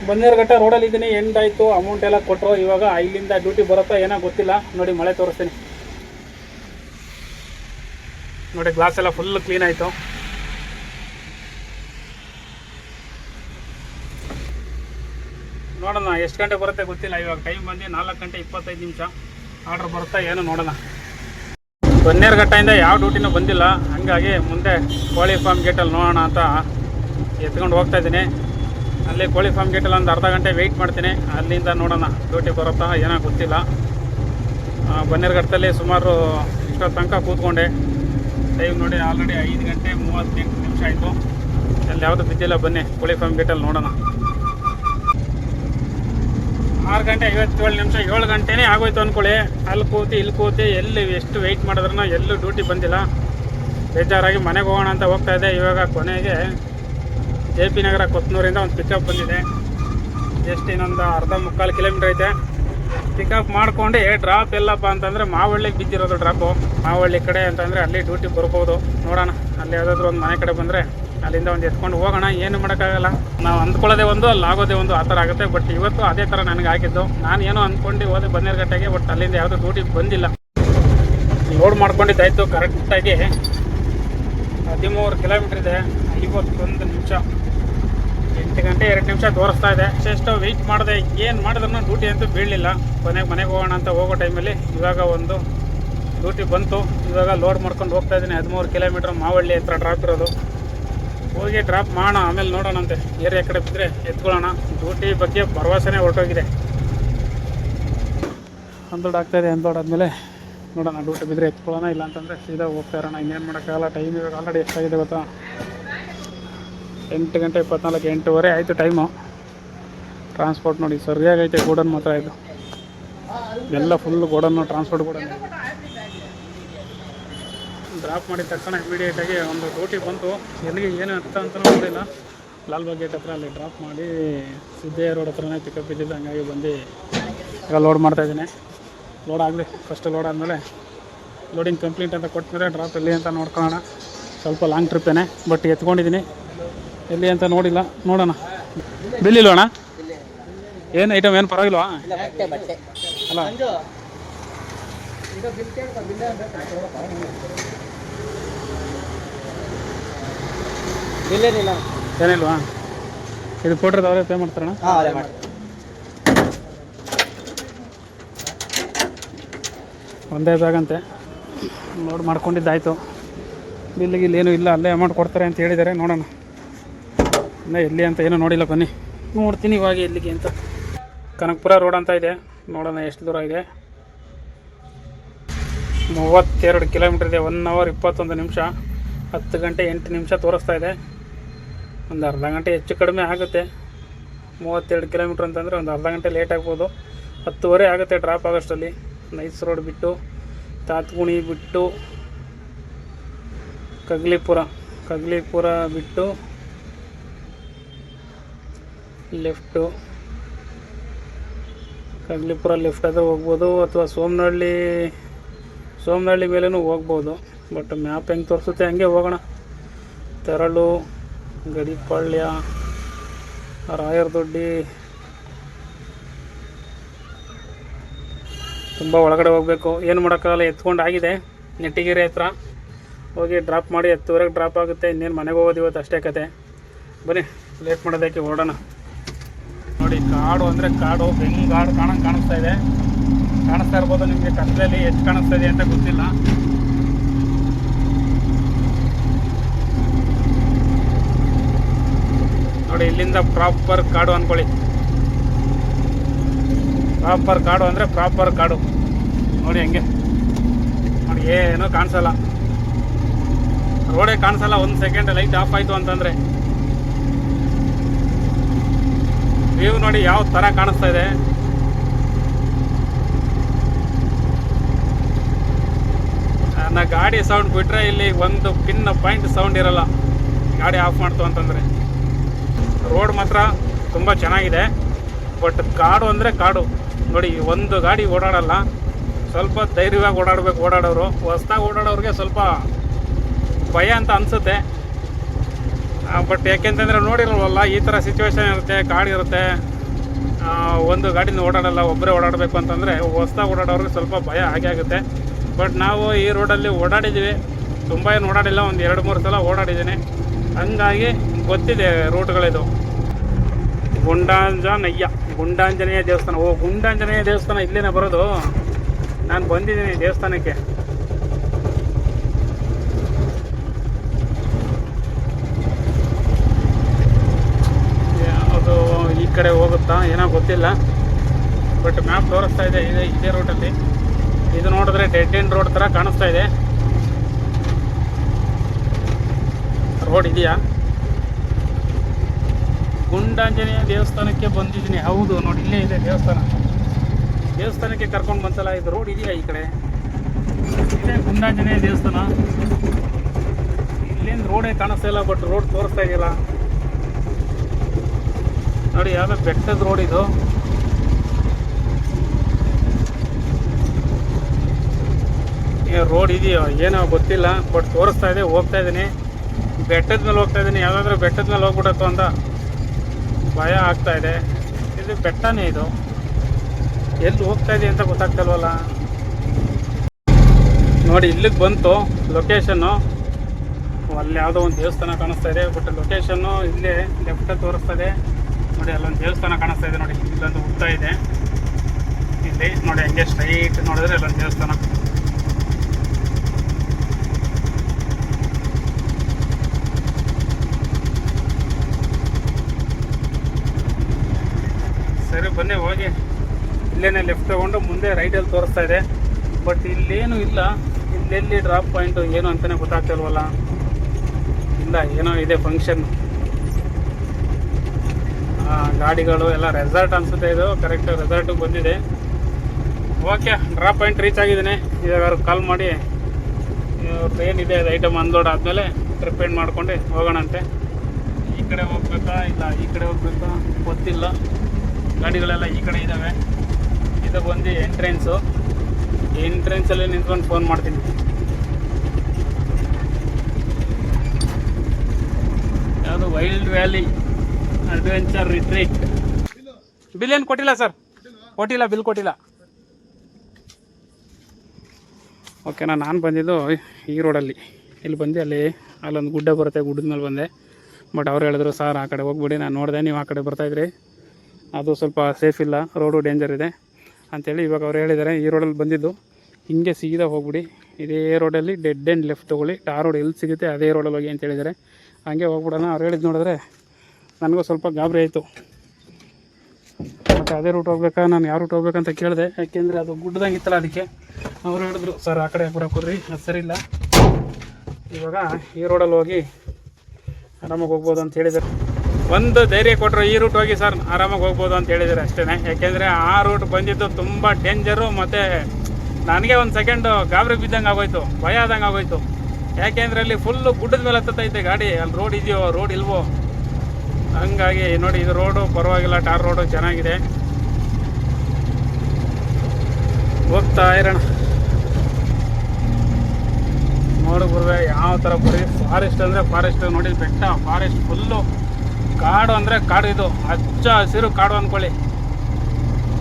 ಬನ್ನೇರುಘಟ್ಟ ರೋಡಲ್ಲಿ ಇದ್ದೀನಿ ಎಂಡ್ ಆಯಿತು. ಅಮೌಂಟ್ ಎಲ್ಲ ಕೊಟ್ಟರು ಇವಾಗ ಇಲ್ಲಿಂದ ಡ್ಯೂಟಿ ಬರುತ್ತೋ ಏನೋ ಗೊತ್ತಿಲ್ಲ. ನೋಡಿ ಮಳೆ ತೋರಿಸ್ತೀನಿ. ನೋಡಿ ಗ್ಲಾಸ್ ಎಲ್ಲ ಫುಲ್ ಕ್ಲೀನ್ ಆಯಿತು. ನೋಡೋಣ, ಎಷ್ಟು ಗಂಟೆ ಬರುತ್ತೆ ಗೊತ್ತಿಲ್ಲ. ಇವಾಗ ಟೈಮ್ ಬಂದು ನಾಲ್ಕು ಗಂಟೆ ಇಪ್ಪತ್ತೈದು ನಿಮಿಷ. ಆರ್ಡ್ರ್ ಬರುತ್ತಾ ಏನೋ ನೋಡೋಣ. ಬನ್ನೇರುಘಟ್ಟದಿಂದ ಯಾವ ಡ್ಯೂಟಿನೂ ಬಂದಿಲ್ಲ. ಹಾಗಾಗಿ ಮುಂದೆ ಕೋಳಿ ಫಾರ್ಮ್ ಗೇಟಲ್ಲಿ ನೋಡೋಣ ಅಂತ ಎತ್ಕೊಂಡು ಹೋಗ್ತಾ ಇದ್ದೀನಿ. ಅಲ್ಲಿ ಕೋಳಿ ಫಾರ್ಮ್ ಗೇಟಲ್ಲಿ ಒಂದು ಅರ್ಧ ಗಂಟೆ ವೆಯ್ಟ್ ಮಾಡ್ತೀನಿ. ಅಲ್ಲಿಂದ ನೋಡೋಣ ಡ್ಯೂಟಿ ಬರುತ್ತಾ ಏನೋ ಗೊತ್ತಿಲ್ಲ. ಬನ್ನೇರುಘಟ್ಟದಲ್ಲಿ ಸುಮಾರು ಇಷ್ಟೊತ್ತು ತನಕ ಕೂತ್ಕೊಂಡೆ. ಟೈಮ್ ನೋಡಿ ಆಲ್ರೆಡಿ ಐದು ಗಂಟೆ ಮೂವತ್ತೆಂಟು ನಿಮಿಷ ಆಯಿತು. ಅಲ್ಲಿ ಯಾವುದು ಬಿದ್ದಿಲ್ಲ, ಬನ್ನಿ ಕೋಳಿ ಫಾರ್ಮ್ ಗೇಟಲ್ಲಿ ನೋಡೋಣ. ಆರು ಗಂಟೆ ಐವತ್ತೇಳು ನಿಮಿಷ, ಏಳು ಗಂಟೆನೇ ಆಗೋಯ್ತು ಅಂದ್ಕೊಳ್ಳಿ ಅಲ್ಲಿ ಕೂತಿ, ಇಲ್ಲಿ ಕೂತಿ, ಎಲ್ಲಿ ಎಷ್ಟು ವೆಯ್ಟ್ ಮಾಡಿದ್ರೂ ಎಲ್ಲೂ ಡ್ಯೂಟಿ ಬಂದಿಲ್ಲ. ಬೇಜಾರಾಗಿ ಮನೆಗೆ ಹೋಗೋಣ ಅಂತ ಹೋಗ್ತಾ ಇದ್ದೆ. ಇವಾಗ ಕೊನೆಗೆ ಜೆ ಪಿ ನಗರ ಕೊತ್ನೂರಿಂದ ಒಂದು ಪಿಕಪ್ ಬಂದಿದೆ. ಎಷ್ಟು ಇನ್ನೊಂದು ಅರ್ಧ ಮುಕ್ಕಾಲು ಕಿಲೋಮೀಟ್ರ್ ಐತೆ. ಪಿಕಪ್ ಮಾಡ್ಕೊಂಡು ಡ್ರಾಪ್ ಎಲ್ಲಪ್ಪ ಅಂತಂದರೆ ಮಾವಳ್ಳಿಗೆ ಬಿದ್ದಿರೋದು ಡ್ರಾಪು ಮಾವಳ್ಳಿ ಕಡೆ ಅಂತಂದರೆ ಅಲ್ಲಿ ಡ್ಯೂಟಿ ಬರ್ಬೋದು. ನೋಡೋಣ, ಅಲ್ಲಿ ಯಾವುದಾದ್ರೂ ಒಂದು ಮನೆ ಕಡೆ ಬಂದರೆ. ಅಲ್ಲಿಂದ ಒಂದು ಎತ್ಕೊಂಡು ಹೋಗೋಣ, ಏನು ಮಾಡೋಕ್ಕಾಗಲ್ಲ. ನಾವು ಅಂದ್ಕೊಳ್ಳೋದೇ ಒಂದು, ಅಲ್ಲಿ ಆಗೋದೇ ಒಂದು, ಆ ಥರ ಆಗುತ್ತೆ. ಬಟ್ ಇವತ್ತು ಅದೇ ಥರ ನನಗೆ ಆಗಿದ್ದು ನಾನು ಏನೋ ಅಂದ್ಕೊಂಡು ಹೋದೆ ಬನ್ನೇರುಘಟ್ಟೆಗೆ ಬಟ್ ಅಲ್ಲಿಂದ ಯಾವುದೂ ಡ್ಯೂಟಿ ಬಂದಿಲ್ಲ. ಲೋಡ್ ಮಾಡ್ಕೊಂಡಿದ್ದಾಯಿತು ಕರೆಕ್ಟಾಗಿ ಹದಿಮೂರು ಕಿಲೋಮೀಟ್ರ್ ಇದೆ, ಐವತ್ತೊಂದು ನಿಮಿಷ. ಎಂಟು ಗಂಟೆ ಎರಡು ನಿಮಿಷ ತೋರಿಸ್ತಾ ಇದೆ. ವೇಟ್ ವೆಯ್ಟ್ ಮಾಡಿದೆ, ಏನು ಮಾಡಿದ್ರು ಡ್ಯೂಟಿ ಅಂತೂ ಬೀಳಲಿಲ್ಲ. ಕೊನೆಗೆ ಮನೆಗೆ ಹೋಗೋಣ ಅಂತ ಹೋಗೋ ಟೈಮಲ್ಲಿ ಇವಾಗ ಒಂದು ಡ್ಯೂಟಿ ಬಂತು. ಇವಾಗ ಲೋಡ್ ಮಾಡ್ಕೊಂಡು ಹೋಗ್ತಾ ಇದ್ದೀನಿ. ಹದಿಮೂರು ಕಿಲೋಮೀಟ್ರ್ ಮಾವಳ್ಳಿ ಹತ್ರ ಡ್ರಾಪ್ ಇರೋದು. ಹೋಗಿ ಡ್ರಾಪ್ ಮಾಡೋಣ ಆಮೇಲೆ ನೋಡೋಣಂತೆ ಏರಿಯಾ ಕಡೆ ಬಿದ್ದರೆ ಎತ್ಕೊಳ್ಳೋಣ. ಡ್ಯೂಟಿ ಬಗ್ಗೆ ಭರವಸೆನೇ ಹೊರಟೋಗಿದೆ. ಅನ್ಲೋಡ್ ಆಗ್ತಾಯಿದೆ ಅನ್ಲೋಡ್ ಆದಮೇಲೆ ನೋಡೋಣ ಡ್ಯೂಟಿ ಬಿದ್ದರೆ ಎತ್ಕೊಳ್ಳೋಣ, ಇಲ್ಲ ಅಂತಂದರೆ ಸೀದಾ ಹೋಗ್ತಾ ಇರೋಣ. ಇನ್ನೇನು ಮಾಡೋಕ್ಕಾಗಲ್ಲ ಟೈಮ್ ಇವಾಗ ಆಲ್ರೆಡಿ ಎಷ್ಟಾಗಿದೆ ಗೊತ್ತಾ? ಎಂಟು ಗಂಟೆ ಇಪ್ಪತ್ನಾಲ್ಕು, ಎಂಟೂವರೆ ಆಯಿತು ಟೈಮು ಟ್ರಾನ್ಸ್ಪೋರ್ಟ್ ನೋಡಿ, ಸರಿಯಾಗೈತೆ ಗೋಡನ್ ಮಾತ್ರ ಇದು. ಎಲ್ಲ full godown transport godown. Drop ಮಾಡಿದ ತಕ್ಷಣ ಇಮಿಡಿಯೇಟಾಗಿ ಒಂದು ಡ್ಯೂಟಿ ಬಂತು. ಎಲ್ಲಿಗೆ ಏನು ಅರ್ಥ ಅಂತ ನೋಡಿಲ್ಲ ಲಾಲ್ಬಾಗ್ ಗೇಟ್ ಹತ್ರ ಅಲ್ಲಿ ಡ್ರಾಪ್ ಮಾಡಿ ಸಿದ್ದಯ್ಯ ರೋಡ್ ಹತ್ರನೇ ಪಿಕಪ್ ಇದ್ದಿದ್ದು, ಹಂಗಾಗಿ ಬಂದು ಈಗ ಲೋಡ್ ಮಾಡ್ತಾಯಿದ್ದೀನಿ ಲೋಡ್ ಆಗಲಿ ಫಸ್ಟ್ ಲೋಡ್ ಆದಮೇಲೆ ಲೋಡಿಂಗ್ ಕಂಪ್ಲೀಟ್ ಅಂತ ಕೊಟ್ಟಿದ್ರೆ ಡ್ರಾಪ್ ಎಲ್ಲಿ ಅಂತ ನೋಡ್ಕೊಳ್ಳೋಣ. ಸ್ವಲ್ಪ ಲಾಂಗ್ ಟ್ರಿಪ್ಪೇನೆ ಬಟ್ ಎತ್ಕೊಂಡಿದ್ದೀನಿ. ಎಲ್ಲಿ ಅಂತ ನೋಡಿಲ್ಲ, ನೋಡೋಣ. ಬಿಲ್ಲಿಲ್ವಣ ಏನು ಐಟಮ್ ಏನು ಪರವಾಗಿಲ್ವಾ? ಅಲ್ಲ. ಇಲ್ಲೇನಿಲ್ಲ. ಏನಿಲ್ವಾ ಇದು ಕೊಟ್ರೆ ಅವರೇ ಪೇ ಮಾಡ್ತಾರಣ್ಣ? ಹಾಂ ಮಾಡಿ ಒಂದೇ ಬ್ಯಾಗ್ ಅಂತೆ ಲೋಡ್ ಮಾಡ್ಕೊಂಡಿದ್ದಾಯ್ತು. ಬಿಲ್ಲಿಗೆ ಇಲ್ಲಿ ಏನೂ ಇಲ್ಲ ಅಲ್ಲೇ ಅಮೌಂಟ್ ಕೊಡ್ತಾರೆ ಅಂತ ಹೇಳಿದ್ದಾರೆ ನೋಡೋಣ. ಇನ್ನೂ ಎಲ್ಲಿ ಅಂತ ಏನೂ ನೋಡಿಲ್ಲ ಬನ್ನಿ. ನೋಡ್ತೀನಿ ಇವಾಗ ಎಲ್ಲಿಗೆ ಅಂತ. ಕನಕಪುರ ರೋಡ್ ಅಂತ ಇದೆ. ನೋಡೋಣ ಎಷ್ಟು ದೂರ ಇದೆ. ಮೂವತ್ತೆರಡು ಕಿಲೋಮೀಟ್ರ್ ಇದೆ ಒನ್ ಅವರ್ ಇಪ್ಪತ್ತೊಂದು ನಿಮಿಷ ಹತ್ತು ಗಂಟೆ ಎಂಟು ನಿಮಿಷ ತೋರಿಸ್ತಾ ಇದೆ. ಒಂದು ಅರ್ಧ ಗಂಟೆ ಹೆಚ್ಚು ಕಡಿಮೆ ಆಗುತ್ತೆ. ಮೂವತ್ತೆರಡು ಕಿಲೋಮೀಟ್ರ್ ಅಂತಂದರೆ ಒಂದು ಅರ್ಧ ಗಂಟೆ ಲೇಟ್ ಆಗ್ಬೋದು. ಹತ್ತುವರೆ ಆಗುತ್ತೆ ಡ್ರಾಪ್ ಆಗೋಷ್ಟರಲ್ಲಿ ನೈಸ್ ರೋಡ್ ಬಿಟ್ಟು, ತಾತ್ಗುಣಿ ಬಿಟ್ಟು, ಕಗ್ಲಿಪುರ ಕಗ್ಲಿಪುರ ಬಿಟ್ಟು ಲೆಫ್ಟು ಕಗ್ಲಿಪುರ ಲೆಫ್ಟ್ ಆದರೆ ಹೋಗ್ಬೋದು ಅಥವಾ ಸೋಮನಹಳ್ಳಿ ಸೋಮನಹಳ್ಳಿ ಮೇಲೂ ಹೋಗ್ಬೋದು. ಬಟ್ ಮ್ಯಾಪ್ ಹೆಂಗೆ ತೋರಿಸುತ್ತೆ ಹಂಗೆ ಹೋಗೋಣ. ತೆರಳು ಗಡಿಪಾಳ್ಯ ರಾಯರದೊಡ್ಡಿ. ತುಂಬ ಒಳಗಡೆ ಹೋಗಬೇಕು. ಏನು ಮಾಡೋಕ್ಕಾಗಲ್ಲ ಎತ್ಕೊಂಡು ಆಗಿದೆ ನೆಟ್ಟಿಗೆರೆ ಹತ್ರ. ಹೋಗಿ ಡ್ರಾಪ್ ಮಾಡಿ ಹತ್ತುವರೆಗೆ ಡ್ರಾಪ್ ಆಗುತ್ತೆ. ಇನ್ನೇನು ಮನೆಗೆ ಹೋಗೋದು ಇವತ್ತು ಅಷ್ಟೇ ಕತೆ. ಬನ್ನಿ ಲೇಟ್ ಮಾಡೋದಕ್ಕೆ ಓಡೋಣ. ನೋಡಿ, ಕಾಡು ಅಂದರೆ ಕಾಡು. ಬೆಂಗ್ ಕಾಡು ಕಾಣಂಗೆ ಕಾಣಿಸ್ತಾ ಇದೆ. ಕಾಣಿಸ್ತಾ ಇರ್ಬೋದು ನಿಮಗೆ ಕತ್ತಲಲ್ಲಿ ಹೆಚ್ಚು ಕಾಣಿಸ್ತಾ ಇದೆ ಅಂತ ಗೊತ್ತಿಲ್ಲ. ನೋಡಿ, ಇಲ್ಲಿಂದ ಪ್ರಾಪರ್ ಕಾಡು ಅಂದ್ಕೊಳ್ಳಿ ಪ್ರಾಪರ್ ಕಾಡು ಅಂದರೆ ಪ್ರಾಪರ್ ಕಾಡು. ನೋಡಿ ಹೆಂಗೆ. ನೋಡಿ, ಏನೂ ಕಾಣಿಸಲ್ಲ. ರೋಡೇ ಕಾಣಿಸಲ್ಲ, ಒಂದು ಸೆಕೆಂಡ್ ಲೈಟ್ ಆಫ್ ಆಯಿತು ಅಂತಂದರೆ. ವ್ಯೂ ನೋಡಿ ಯಾವ ಥರ ಕಾಣಿಸ್ತಾ ಇದೆ. ನನ್ನ ಗಾಡಿ ಸೌಂಡ್ ಬಿಟ್ಟರೆ ಇಲ್ಲಿ ಒಂದು ಪಿನ್ ಪಾಯಿಂಟ್ ಸೌಂಡ್ ಇರಲ್ಲ. ಗಾಡಿ ಆಫ್ ಮಾಡ್ತು ಅಂತಂದರೆ. ರೋಡ್ ಮಾತ್ರ ತುಂಬ ಚೆನ್ನಾಗಿದೆ. ಬಟ್ ಕಾಡು ಅಂದರೆ ಕಾಡು. ನೋಡಿ, ಒಂದು ಗಾಡಿ ಓಡಾಡಲ್ಲ. ಸ್ವಲ್ಪ ಧೈರ್ಯವಾಗಿ ಓಡಾಡಬೇಕು, ಓಡಾಡೋರು. ಹೊಸ್ದಾಗಿ ಓಡಾಡೋರಿಗೆ ಸ್ವಲ್ಪ ಭಯ ಅಂತ ಅನಿಸುತ್ತೆ. ಬಟ್ ಯಾಕೆಂತಂದರೆ ನೋಡಿರಲ್ವಲ್ಲ, ಈ ಥರ ಸಿಚುವೇಶನ್ ಇರುತ್ತೆ ಕಾಡಿರುತ್ತೆ ಒಂದು ಗಾಡಿನ ಓಡಾಡಲ್ಲ ಒಬ್ಬರೇ ಓಡಾಡಬೇಕು ಅಂತಂದರೆ ಹೊಸ್ದಾಗಿ ಓಡಾಡೋರಿಗೆ ಸ್ವಲ್ಪ ಭಯ ಹಾಗೆ ಆಗುತ್ತೆ. ಬಟ್ ನಾವು ಈ ರೋಡಲ್ಲಿ ಓಡಾಡಿದ್ದೀವಿ ತುಂಬ ಏನು ಓಡಾಡಿಲ್ಲ, ಒಂದು ಎರಡು ಮೂರು ಸಲ ಓಡಾಡಿದ್ದೀನಿ. ಹಂಗಾಗಿ ಗೊತ್ತಿದೆ ರೂಟ್ಗಳಿದು. ಗುಂಡಾಂಜನಯ್ಯ ಗುಂಡಾಂಜನೇಯ ದೇವಸ್ಥಾನ. ಓ, ಗುಂಡಾಂಜನೇಯ ದೇವಸ್ಥಾನ ಇಲ್ಲೇನೆ ಬರೋದು? ನಾನು ಬಂದಿದ್ದೀನಿ ದೇವಸ್ಥಾನಕ್ಕೆ. ಅದು ಈ ಕಡೆ ಹೋಗುತ್ತಾ ಏನೋ ಗೊತ್ತಿಲ್ಲ. ಬಟ್ ಮ್ಯಾಪ್ ತೋರಿಸ್ತಾ ಇದೆ ಇದೆ, ಇದೇ ರೂಟಲ್ಲಿ. ಇದು ನೋಡಿದ್ರೆ ಡೆಡ್ ಎಂಡ್ ರೋಡ್ ಥರ ಕಾಣಿಸ್ತಾ ಇದೆ. ರೋಡ್ ಇದೆಯಾ? ಗುಂಡಾಂಜನೇಯ ದೇವಸ್ಥಾನಕ್ಕೆ ಬಂದಿದ್ದೀನಿ. ಹೌದು, ನೋಡಿ, ಇಲ್ಲೇ ಇದೆ ದೇವಸ್ಥಾನ. ದೇವಸ್ಥಾನಕ್ಕೆ ಕರ್ಕೊಂಡು ಬಂತಲ್ಲ ಇದು ರೋಡ್ ಇದೆಯಾ ಈ ಕಡೆ? ಇದೆ ಗುಂಡಾಂಜನೇಯ ದೇವಸ್ಥಾನ. ಇಲ್ಲಿಂದ ರೋಡೇ ಕಾಣಿಸ್ತಾ ಇಲ್ಲ, ಬಟ್ ರೋಡ್ ತೋರಿಸ್ತಾ ಇದೆಯಲ್ಲ. ನೋಡಿ, ಯಾವುದೋ ಬೆಟ್ಟದ ರೋಡ್ ಇದು. ರೋಡ್ ಇದೆಯೋ ಏನೋ ಗೊತ್ತಿಲ್ಲ, ಬಟ್ ತೋರಿಸ್ತಾ ಇದೆ, ಹೋಗ್ತಾ ಇದ್ದೀನಿ. ಬೆಟ್ಟದ ಮೇಲೆ ಹೋಗ್ತಾ ಇದ್ದೀನಿ. ಯಾವುದಾದ್ರೂ ಬೆಟ್ಟದ ಮೇಲೆ ಹೋಗ್ಬಿಡತ್ತೋ ಅಂತ. ಭಯ ಆಗ್ತಾ ಇದೆ. ಇದು ಬೆಟ್ಟನೇ ಇದು. ಎಲ್ಲಿ ಹೋಗ್ತಾ ಇದೆ ಅಂತ ಗೊತ್ತಾಗ್ತಲ್ವಲ್ಲ? ನೋಡಿ, ಇಲ್ಲಿಗೆ ಬಂತು ಲೊಕೇಶನ್ನು ಅಲ್ಲಿ ಯಾವುದೋ ಒಂದು ದೇವಸ್ಥಾನ ಕಾಣಿಸ್ತಾ ಇದೆ ಬಟ್ ಲೊಕೇಶನ್ನು ಇಲ್ಲೇ ಲೆಫ್ಟ್ ತೋರಿಸ್ತಾ ಇದೆ. ನೋಡಿ, ಅಲ್ಲೊಂದು ದೇವಸ್ಥಾನ ಕಾಣಿಸ್ತಾ ಇದೆ. ನೋಡಿ, ಇಲ್ಲೊಂದು ಹೋಗ್ತಾ ಇದೆ. ಇಲ್ಲಿ ನೋಡಿ, ಹಂಗೆ ಸ್ಟ್ರೈಟ್ ನೋಡಿದ್ರೆ ಅಲ್ಲೊಂದು ದೇವಸ್ಥಾನ. ಸರಿ, ಬನ್ನಿ, ಹೋಗಿ. ಇಲ್ಲೇನೆ ಲೆಫ್ಟ್ ತಗೊಂಡು ಮುಂದೆ ರೈಟಲ್ಲಿ ತೋರಿಸ್ತಾ ಇದೆ. ಬಟ್ ಇಲ್ಲೇನು ಇಲ್ಲ. ಇಲ್ಲೆಲ್ಲಿ ಡ್ರಾಪ್ ಪಾಯಿಂಟು ಏನು ಅಂತಲೇ ಗೊತ್ತಾಗ್ತಿಲ್ವಲ್ಲ ಇಲ್ಲ, ಏನೋ ಇದೆ ಫಂಕ್ಷನ್ ಗಾಡಿಗಳು ಎಲ್ಲ ರೆಸಾರ್ಟ್ ಅನಿಸುತ್ತೆ ಇದು. ಕರೆಕ್ಟ್ ರೆಸಾರ್ಟಿಗೆ ಬಂದಿದೆ. ಓಕೆ ಡ್ರಾಪ್ ಪಾಯಿಂಟ್ ರೀಚ್ ಆಗಿದ್ದೀನಿ. ಇವಾಗ ಕಾಲ್ ಮಾಡಿ. ಏನಿದೆ ಇದೆ ಐಟಮ್ ಅನ್ಲೋಡ್ ಆದಮೇಲೆ ಟ್ರಿಪ್ ಎಂಡ್ ಮಾಡ್ಕೊಂಡು ಹೋಗೋಣಂತೆ. ಈ ಕಡೆ ಹೋಗ್ಬೇಕಾ? ಇಲ್ಲ, ಈ ಕಡೆ ಹೋಗ್ಬೇಕಾ? ಗೊತ್ತಿಲ್ಲ. ಗಾಡಿಗಳೆಲ್ಲ ಈ ಕಡೆ ಇದ್ದಾವೆ ಇದು ಬಂದು ಎಂಟ್ರೆನ್ಸು ಎಂಟ್ರೆನ್ಸಲ್ಲಿ ನಿಂತ್ಕೊಂಡು ಫೋನ್ ಮಾಡ್ತೀನಿ. ಯಾವುದು wild valley adventure retreat bill ಏನು ಕೊಟ್ಟಿಲ್ಲ ಸರ್ ಕೊಟ್ಟಿಲ್ಲ ಬಿಲ್ ಕೊಟ್ಟಿಲ್ಲ. ಓಕೆನಾ ನಾನು ಬಂದಿದ್ದು ಈ ರೋಡಲ್ಲಿ ಇಲ್ಲಿ ಬಂದು ಅಲ್ಲಿ ಅಲ್ಲೊಂದು ಗುಡ್ಡ ಬರುತ್ತೆ, ಗುಡ್ಡದ ಮೇಲೆ ಬಂದೆ. ಬಟ್ ಅವ್ರು ಹೇಳಿದ್ರು ಸರ್ ಆ ಕಡೆ ಹೋಗ್ಬಿಡಿ, ನಾನು ನೋಡಿದೆ, ನೀವು ಆ ಕಡೆ ಬರ್ತಾಯಿದ್ರಿ ಅದು ಸ್ವಲ್ಪ ಸೇಫ್ ಇಲ್ಲ ರೋಡು ಡೇಂಜರ್ ಇದೆ ಅಂಥೇಳಿ ಇವಾಗ ಅವ್ರು ಹೇಳಿದ್ದಾರೆ. ಈ ರೋಡಲ್ಲಿ ಬಂದಿದ್ದು, ಹಿಂಗೆ ಸೀದಾ ಹೋಗ್ಬಿಡಿ. ಇದೇ ರೋಡಲ್ಲಿ ಡೆಡ್ ಆ್ಯಂಡ್ ಲೆಫ್ಟ್ ತೊಗೊಳ್ಳಿ. ಟಾರ್ ರೋಡ್ ಎಲ್ಲಿ ಸಿಗುತ್ತೆ ಅದೇ ರೋಡಲ್ಲಿ ಹೋಗಿ ಅಂತ ಹೇಳಿದ್ದಾರೆ. ಹಂಗೆ ಹೋಗ್ಬಿಡೋಣ. ಅವ್ರು ಹೇಳಿದ್ದು ನೋಡಿದ್ರೆ ನನಗೂ ಸ್ವಲ್ಪ ಗಾಬರಿ ಆಯಿತು. ಮತ್ತು ಅದೇ ರೂಟ್ ಹೋಗ್ಬೇಕಾ? ನಾನು ಯಾವ ರೂಟ್ ಹೋಗ್ಬೇಕಂತ ಕೇಳಿದೆ. ಯಾಕೆಂದರೆ ಅದು ಗುಡ್ಡದಂಗೆ ಇತ್ತಲ್ಲ ಅದಕ್ಕೆ. ಅವರು ಹೇಳಿದ್ರು, ಸರ್, ಆ ಕಡೆ ಬರೋಕೆ ಕೊಡ್ರಿ. ಅದು ಸರಿ ಇಲ್ಲ. ಇವಾಗ ಈ ರೋಡಲ್ಲಿ ಹೋಗಿ ಆರಾಮಾಗಿ ಹೋಗ್ಬೋದು ಅಂತ ಹೇಳಿದ್ದಾರೆ. ಒಂದು ಧೈರ್ಯ ಕೊಟ್ಟರು ಈ ರೂಟ್ ಹೋಗಿ ಸರ್ ಆರಾಮಾಗಿ ಹೋಗ್ಬೋದು ಅಂತ ಹೇಳಿದ್ರು ಅಷ್ಟೇ ಯಾಕೆಂದರೆ ಆ ರೂಟ್ ಬಂದಿದ್ದು ತುಂಬ ಡೇಂಜರು ಮತ್ತು ನನಗೆ ಒಂದು ಸೆಕೆಂಡು ಗಾಬರಿ ಬಿದ್ದಂಗೆ ಆಗೋಯ್ತು, ಭಯ ಆದಂಗೆ ಆಗೋಯ್ತು. ಯಾಕೆಂದರೆ ಅಲ್ಲಿ ಫುಲ್ಲು ಗುಡ್ಡದ ಮೇಲೆ ಹತ್ತೈತೆ ಗಾಡಿ, ಅಲ್ಲಿ ರೋಡ್ ಇದೆಯೋ ರೋಡ್ ಇಲ್ವೋ. ಹಂಗಾಗಿ ನೋಡಿ ಇದು ರೋಡು ಪರವಾಗಿಲ್ಲ, ಟಾರ್ ರೋಡು ಚೆನ್ನಾಗಿದೆ. ಹೋಗ್ತಾ ಇರೋಣ. ನೋಡಿ ಗುರುವೆ ಯಾವ ಥರ ಬರೀ ಫಾರೆಸ್ಟ್ ಅಂದರೆ ಫಾರೆಸ್ಟ್ ನೋಡಿ ಬೆಟ್ಟ ಫಾರೆಸ್ಟ್ ಫುಲ್ಲು ಕಾಡು ಅಂದರೆ ಕಾಡು ಇದು. ಹಚ್ಚ ಹಸಿರು ಕಾಡು ಅಂದ್ಕೊಳ್ಳಿ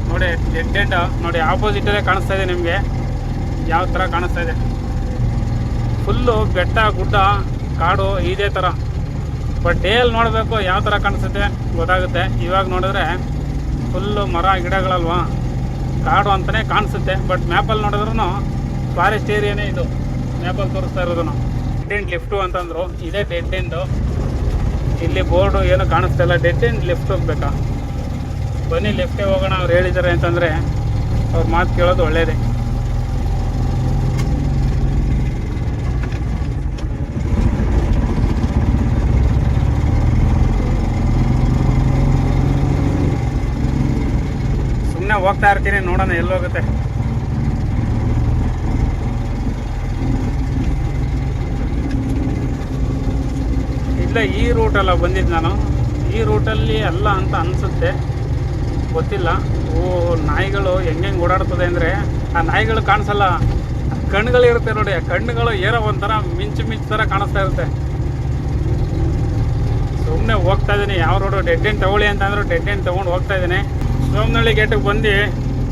ನೋಡಿ ಡೆಡ್ ನೋಡಿ ಆಪೋಸಿಟಲ್ಲೇ ಕಾಣಿಸ್ತಾ ಇದೆ ನಿಮಗೆ. ಯಾವ ಥರ ಕಾಣಿಸ್ತಾ ಇದೆ? ಫುಲ್ಲು ಬೆಟ್ಟ, ಗುಡ್ಡ, ಕಾಡು ಇದೇ ಥರ ಬಟ್ ಡೇಲಿ ನೋಡಬೇಕು ಯಾವ ಥರ ಕಾಣಿಸುತ್ತೆ ಗೊತ್ತಾಗುತ್ತೆ. ಇವಾಗ ನೋಡಿದ್ರೆ ಫುಲ್ಲು ಮರ, ಗಿಡಗಳಲ್ವಾ? ಕಾಡು ಅಂತಲೇ ಕಾಣಿಸುತ್ತೆ. ಬಟ್ ಮ್ಯಾಪಲ್ಲಿ ನೋಡಿದ್ರೂ ಫಾರೆಸ್ಟ್ ಏರಿಯಾನೇ ಇದು. ಮ್ಯಾಪಲ್ಲಿ ತೋರಿಸ್ತಾ ಇರೋದು ಡೆಡ್ ಲಿಫ್ಟು ಅಂತಂದ್ರು ಇದೇ ಡೆಡ್ ಇಲ್ಲಿ ಬೋರ್ಡು ಏನು ಕಾಣಿಸ್ತಾ ಇಲ್ಲ. ಡೆಡ್ ಎಂಡ್ ಲೆಫ್ಟ್ ಹೋಗ್ಬೇಕಾ? ಬನ್ನಿ ಲೆಫ್ಟೇ ಹೋಗೋಣ. ಅವ್ರು ಹೇಳಿದ್ದಾರೆ ಅಂತಂದರೆ ಅವ್ರ ಮಾತು ಕೇಳೋದು ಒಳ್ಳೇದೇ. ಸುಮ್ಮನೆ ಹೋಗ್ತಾ ಇರ್ತೀನಿ, ನೋಡೋಣ ಎಲ್ಲೋಗುತ್ತೆ ಇಲ್ಲ ಈ ರೂಟಲ್ಲ ಬಂದಿದ್ದು ನಾನು. ಈ ರೂಟಲ್ಲಿ ಅಲ್ಲ ಅಂತ ಅನಿಸುತ್ತೆ. ಗೊತ್ತಿಲ್ಲ. ಓ, ನಾಯಿಗಳು ಹೆಂಗೆ ಓಡಾಡ್ತದೆ ಅಂದರೆ ಆ ನಾಯಿಗಳು ಕಾಣಿಸಲ್ಲ. ಕಣ್ಣುಗಳಿರುತ್ತೆ ನೋಡಿ. ಆ ಕಣ್ಣುಗಳು ಏನೋ ಒಂಥರ ಮಿಂಚು ಮಿಂಚು ಥರ ಕಾಣಿಸ್ತಾ ಇರುತ್ತೆ. ಸುಮ್ಮನೆ ಹೋಗ್ತಾ ಇದ್ದೀನಿ ಯಾವ ರೋಡು ಡೆಡ್ ಎಂಡ್ ತಗೊಳ್ಳಿ ಅಂತ ಅಂದ್ರು ಡೆಡ್ ಎಂಡ್ ತೊಗೊಂಡು ಹೋಗ್ತಾ ಇದ್ದೀನಿ ಸೋಮನಹಳ್ಳಿ ಗೇಟಿಗೆ ಬಂದು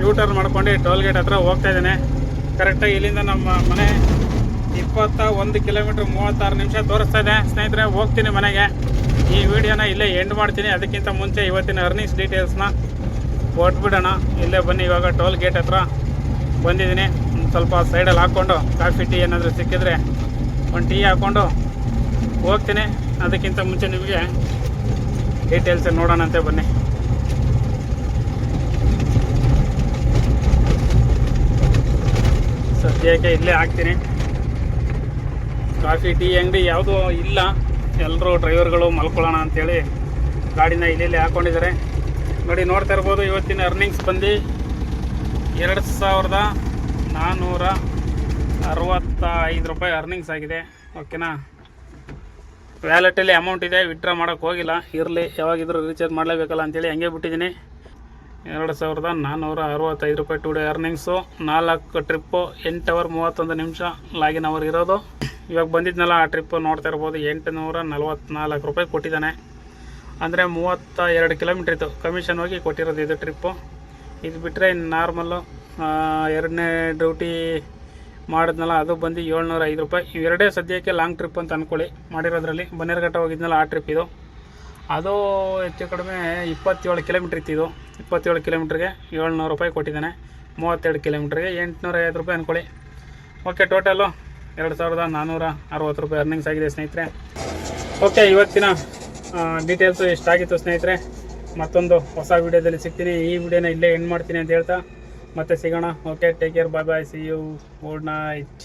ಯೂ ಟರ್ನ್ ಮಾಡ್ಕೊಂಡು ಟೋಲ್ ಗೇಟ್ ಹತ್ರ ಹೋಗ್ತಾ ಇದ್ದೀನಿ ಕರೆಕ್ಟಾಗಿ ಇಲ್ಲಿಂದ ನಮ್ಮ ಮನೆ ಇಪ್ಪತ್ತ ಒಂದು ಕಿಲೋಮೀಟ್ರ್ ಮೂವತ್ತಾರು ನಿಮಿಷ ತೋರಿಸ್ತಾ ಇದೆ. ಸ್ನೇಹಿತರೆ, ಹೋಗ್ತೀನಿ ಮನೆಗೆ. ಈ ವಿಡಿಯೋನ ಇಲ್ಲೇ ಎಂಡ್ ಮಾಡ್ತೀನಿ. ಅದಕ್ಕಿಂತ ಮುಂಚೆ ಇವತ್ತಿನ ಅರ್ನಿಂಗ್ಸ್ ಡೀಟೇಲ್ಸ್ನ ಕೊಟ್ಬಿಡೋಣ. ಇಲ್ಲೇ ಬನ್ನಿ, ಇವಾಗ ಟೋಲ್ ಗೇಟ್ ಹತ್ರ ಬಂದಿದ್ದೀನಿ. ಸ್ವಲ್ಪ ಸೈಡಲ್ಲಿ ಹಾಕ್ಕೊಂಡು ಕಾಫಿ ಟೀ ಏನಾದರೂ ಸಿಕ್ಕಿದ್ರೆ ಒಂದು ಟೀ ಹಾಕ್ಕೊಂಡು ಹೋಗ್ತೀನಿ. ಅದಕ್ಕಿಂತ ಮುಂಚೆ ನಿಮಗೆ ಡೀಟೇಲ್ಸ್ ನೋಡೋಣಂತೆ ಬನ್ನಿ. ಸದ್ಯಕ್ಕೆ ಇಲ್ಲೇ ಹಾಕ್ತೀನಿ. ಕಾಫಿ ಟೀ ಅಂಗಡಿ ಯಾವುದೂ ಇಲ್ಲ. ಎಲ್ಲರೂ ಡ್ರೈವರ್ಗಳು ಮಲ್ಕೊಳ್ಳೋಣ ಅಂಥೇಳಿ ಗಾಡಿನ ಇಲ್ಲಿ ಹಾಕ್ಕೊಂಡಿದ್ದಾರೆ ನೋಡಿ ನೋಡ್ತಾ ಇರ್ಬೋದು, ಇವತ್ತಿನ ಅರ್ನಿಂಗ್ಸ್ ಬಂದು ಎರಡು ಸಾವಿರದ ನಾನ್ನೂರ ಅರವತ್ತ ಐದು ರೂಪಾಯಿ ಅರ್ನಿಂಗ್ಸ್ ಆಗಿದೆ. ಓಕೆನಾ ವ್ಯಾಲೆಟಲ್ಲಿ ಅಮೌಂಟ್ ಇದೆ ವಿತ್ಡ್ರಾ ಮಾಡೋಕ್ಕೆ ಹೋಗಿಲ್ಲ. ಇರಲಿ, ಯಾವಾಗಿದ್ರೂ ರೀಚಾರ್ಜ್ ಮಾಡಲೇಬೇಕಲ್ಲ ಅಂತೇಳಿ ಹಂಗೆ ಬಿಟ್ಟಿದ್ದೀನಿ. ಎರಡು ಸಾವಿರದ ನಾನ್ನೂರ ಅರವತ್ತೈದು ರೂಪಾಯಿ ಟು ಡೇ ಅರ್ನಿಂಗ್ಸು ನಾಲ್ಕು ಟ್ರಿಪ್ಪು ಎಂಟು ಅವರ್ ಮೂವತ್ತೊಂದು ನಿಮಿಷ ಲಾಗಿನ್ ಅವರ್ ಇರೋದು. ಇವಾಗ ಬಂದಿದ್ನಲ್ಲ, ಆ ಟ್ರಿಪ್ಪು ನೋಡ್ತಾ ಇರ್ಬೋದು. ಎಂಟುನೂರ ನಲ್ವತ್ನಾಲ್ಕು ರೂಪಾಯಿ ಕೊಟ್ಟಿದ್ದಾನೆ. ಅಂದರೆ ಮೂವತ್ತ ಎರಡು ಕಿಲೋಮೀಟ್ರ್ ಇತ್ತು. ಕಮಿಷನ್ ಹೋಗಿ ಕೊಟ್ಟಿರೋದು ಇದು ಟ್ರಿಪ್ಪು ಇದು ಬಿಟ್ಟರೆ ಇನ್ನು ನಾರ್ಮಲ್ಲು ಎರಡನೇ ಡ್ಯೂಟಿ ಮಾಡಿದ್ನಲ್ಲ, ಅದು ಬಂದು ಏಳ್ನೂರ ಐದು ರೂಪಾಯಿ ಇವೆರಡೇ ಸದ್ಯಕ್ಕೆ ಲಾಂಗ್ ಟ್ರಿಪ್ ಅಂತ ಅಂದ್ಕೊಳ್ಳಿ ಮಾಡಿರೋದ್ರಲ್ಲಿ. ಬನ್ನೇರುಘಟ್ಟ ಹೋಗಿದ್ನಲ್ಲ, ಆ ಟ್ರಿಪ್ ಇದು. ಅದು ಹೆಚ್ಚು ಕಡಿಮೆ ಇಪ್ಪತ್ತೇಳು ಕಿಲೋಮೀಟ್ರ್ ಇತ್ತು ಇದು. ಇಪ್ಪತ್ತೇಳು ಕಿಲೋಮೀಟ್ರಿಗೆ ಏಳ್ನೂರು ರೂಪಾಯಿ ಕೊಟ್ಟಿದ್ದಾನೆ. ಮೂವತ್ತೆರಡು ಕಿಲೋಮೀಟ್ರಿಗೆ ಎಂಟುನೂರ ಐವತ್ತು ರೂಪಾಯಿ ಅಂದ್ಕೊಳ್ಳಿ ಓಕೆ ಟೋಟಲು ಎರಡು ಸಾವಿರದ ನಾನ್ನೂರ ಅರವತ್ತು ರೂಪಾಯಿ ಅರ್ನಿಂಗ್ಸ್ ಆಗಿದೆ ಸ್ನೇಹಿತರೆ. ಓಕೆ ಇವತ್ತಿನ ಡೀಟೇಲ್ಸು ಎಷ್ಟಾಗಿತ್ತು ಸ್ನೇಹಿತರೆ. ಮತ್ತೊಂದು ಹೊಸ ವಿಡಿಯೋದಲ್ಲಿ ಸಿಗ್ತೀನಿ. ಈ ವಿಡಿಯೋನ ಇಲ್ಲೇ ಎಂಡ್ ಮಾಡ್ತೀನಿ ಅಂತ ಹೇಳ್ತಾ ಮತ್ತೆ ಸಿಗೋಣ. Okay take care bye bye see you good night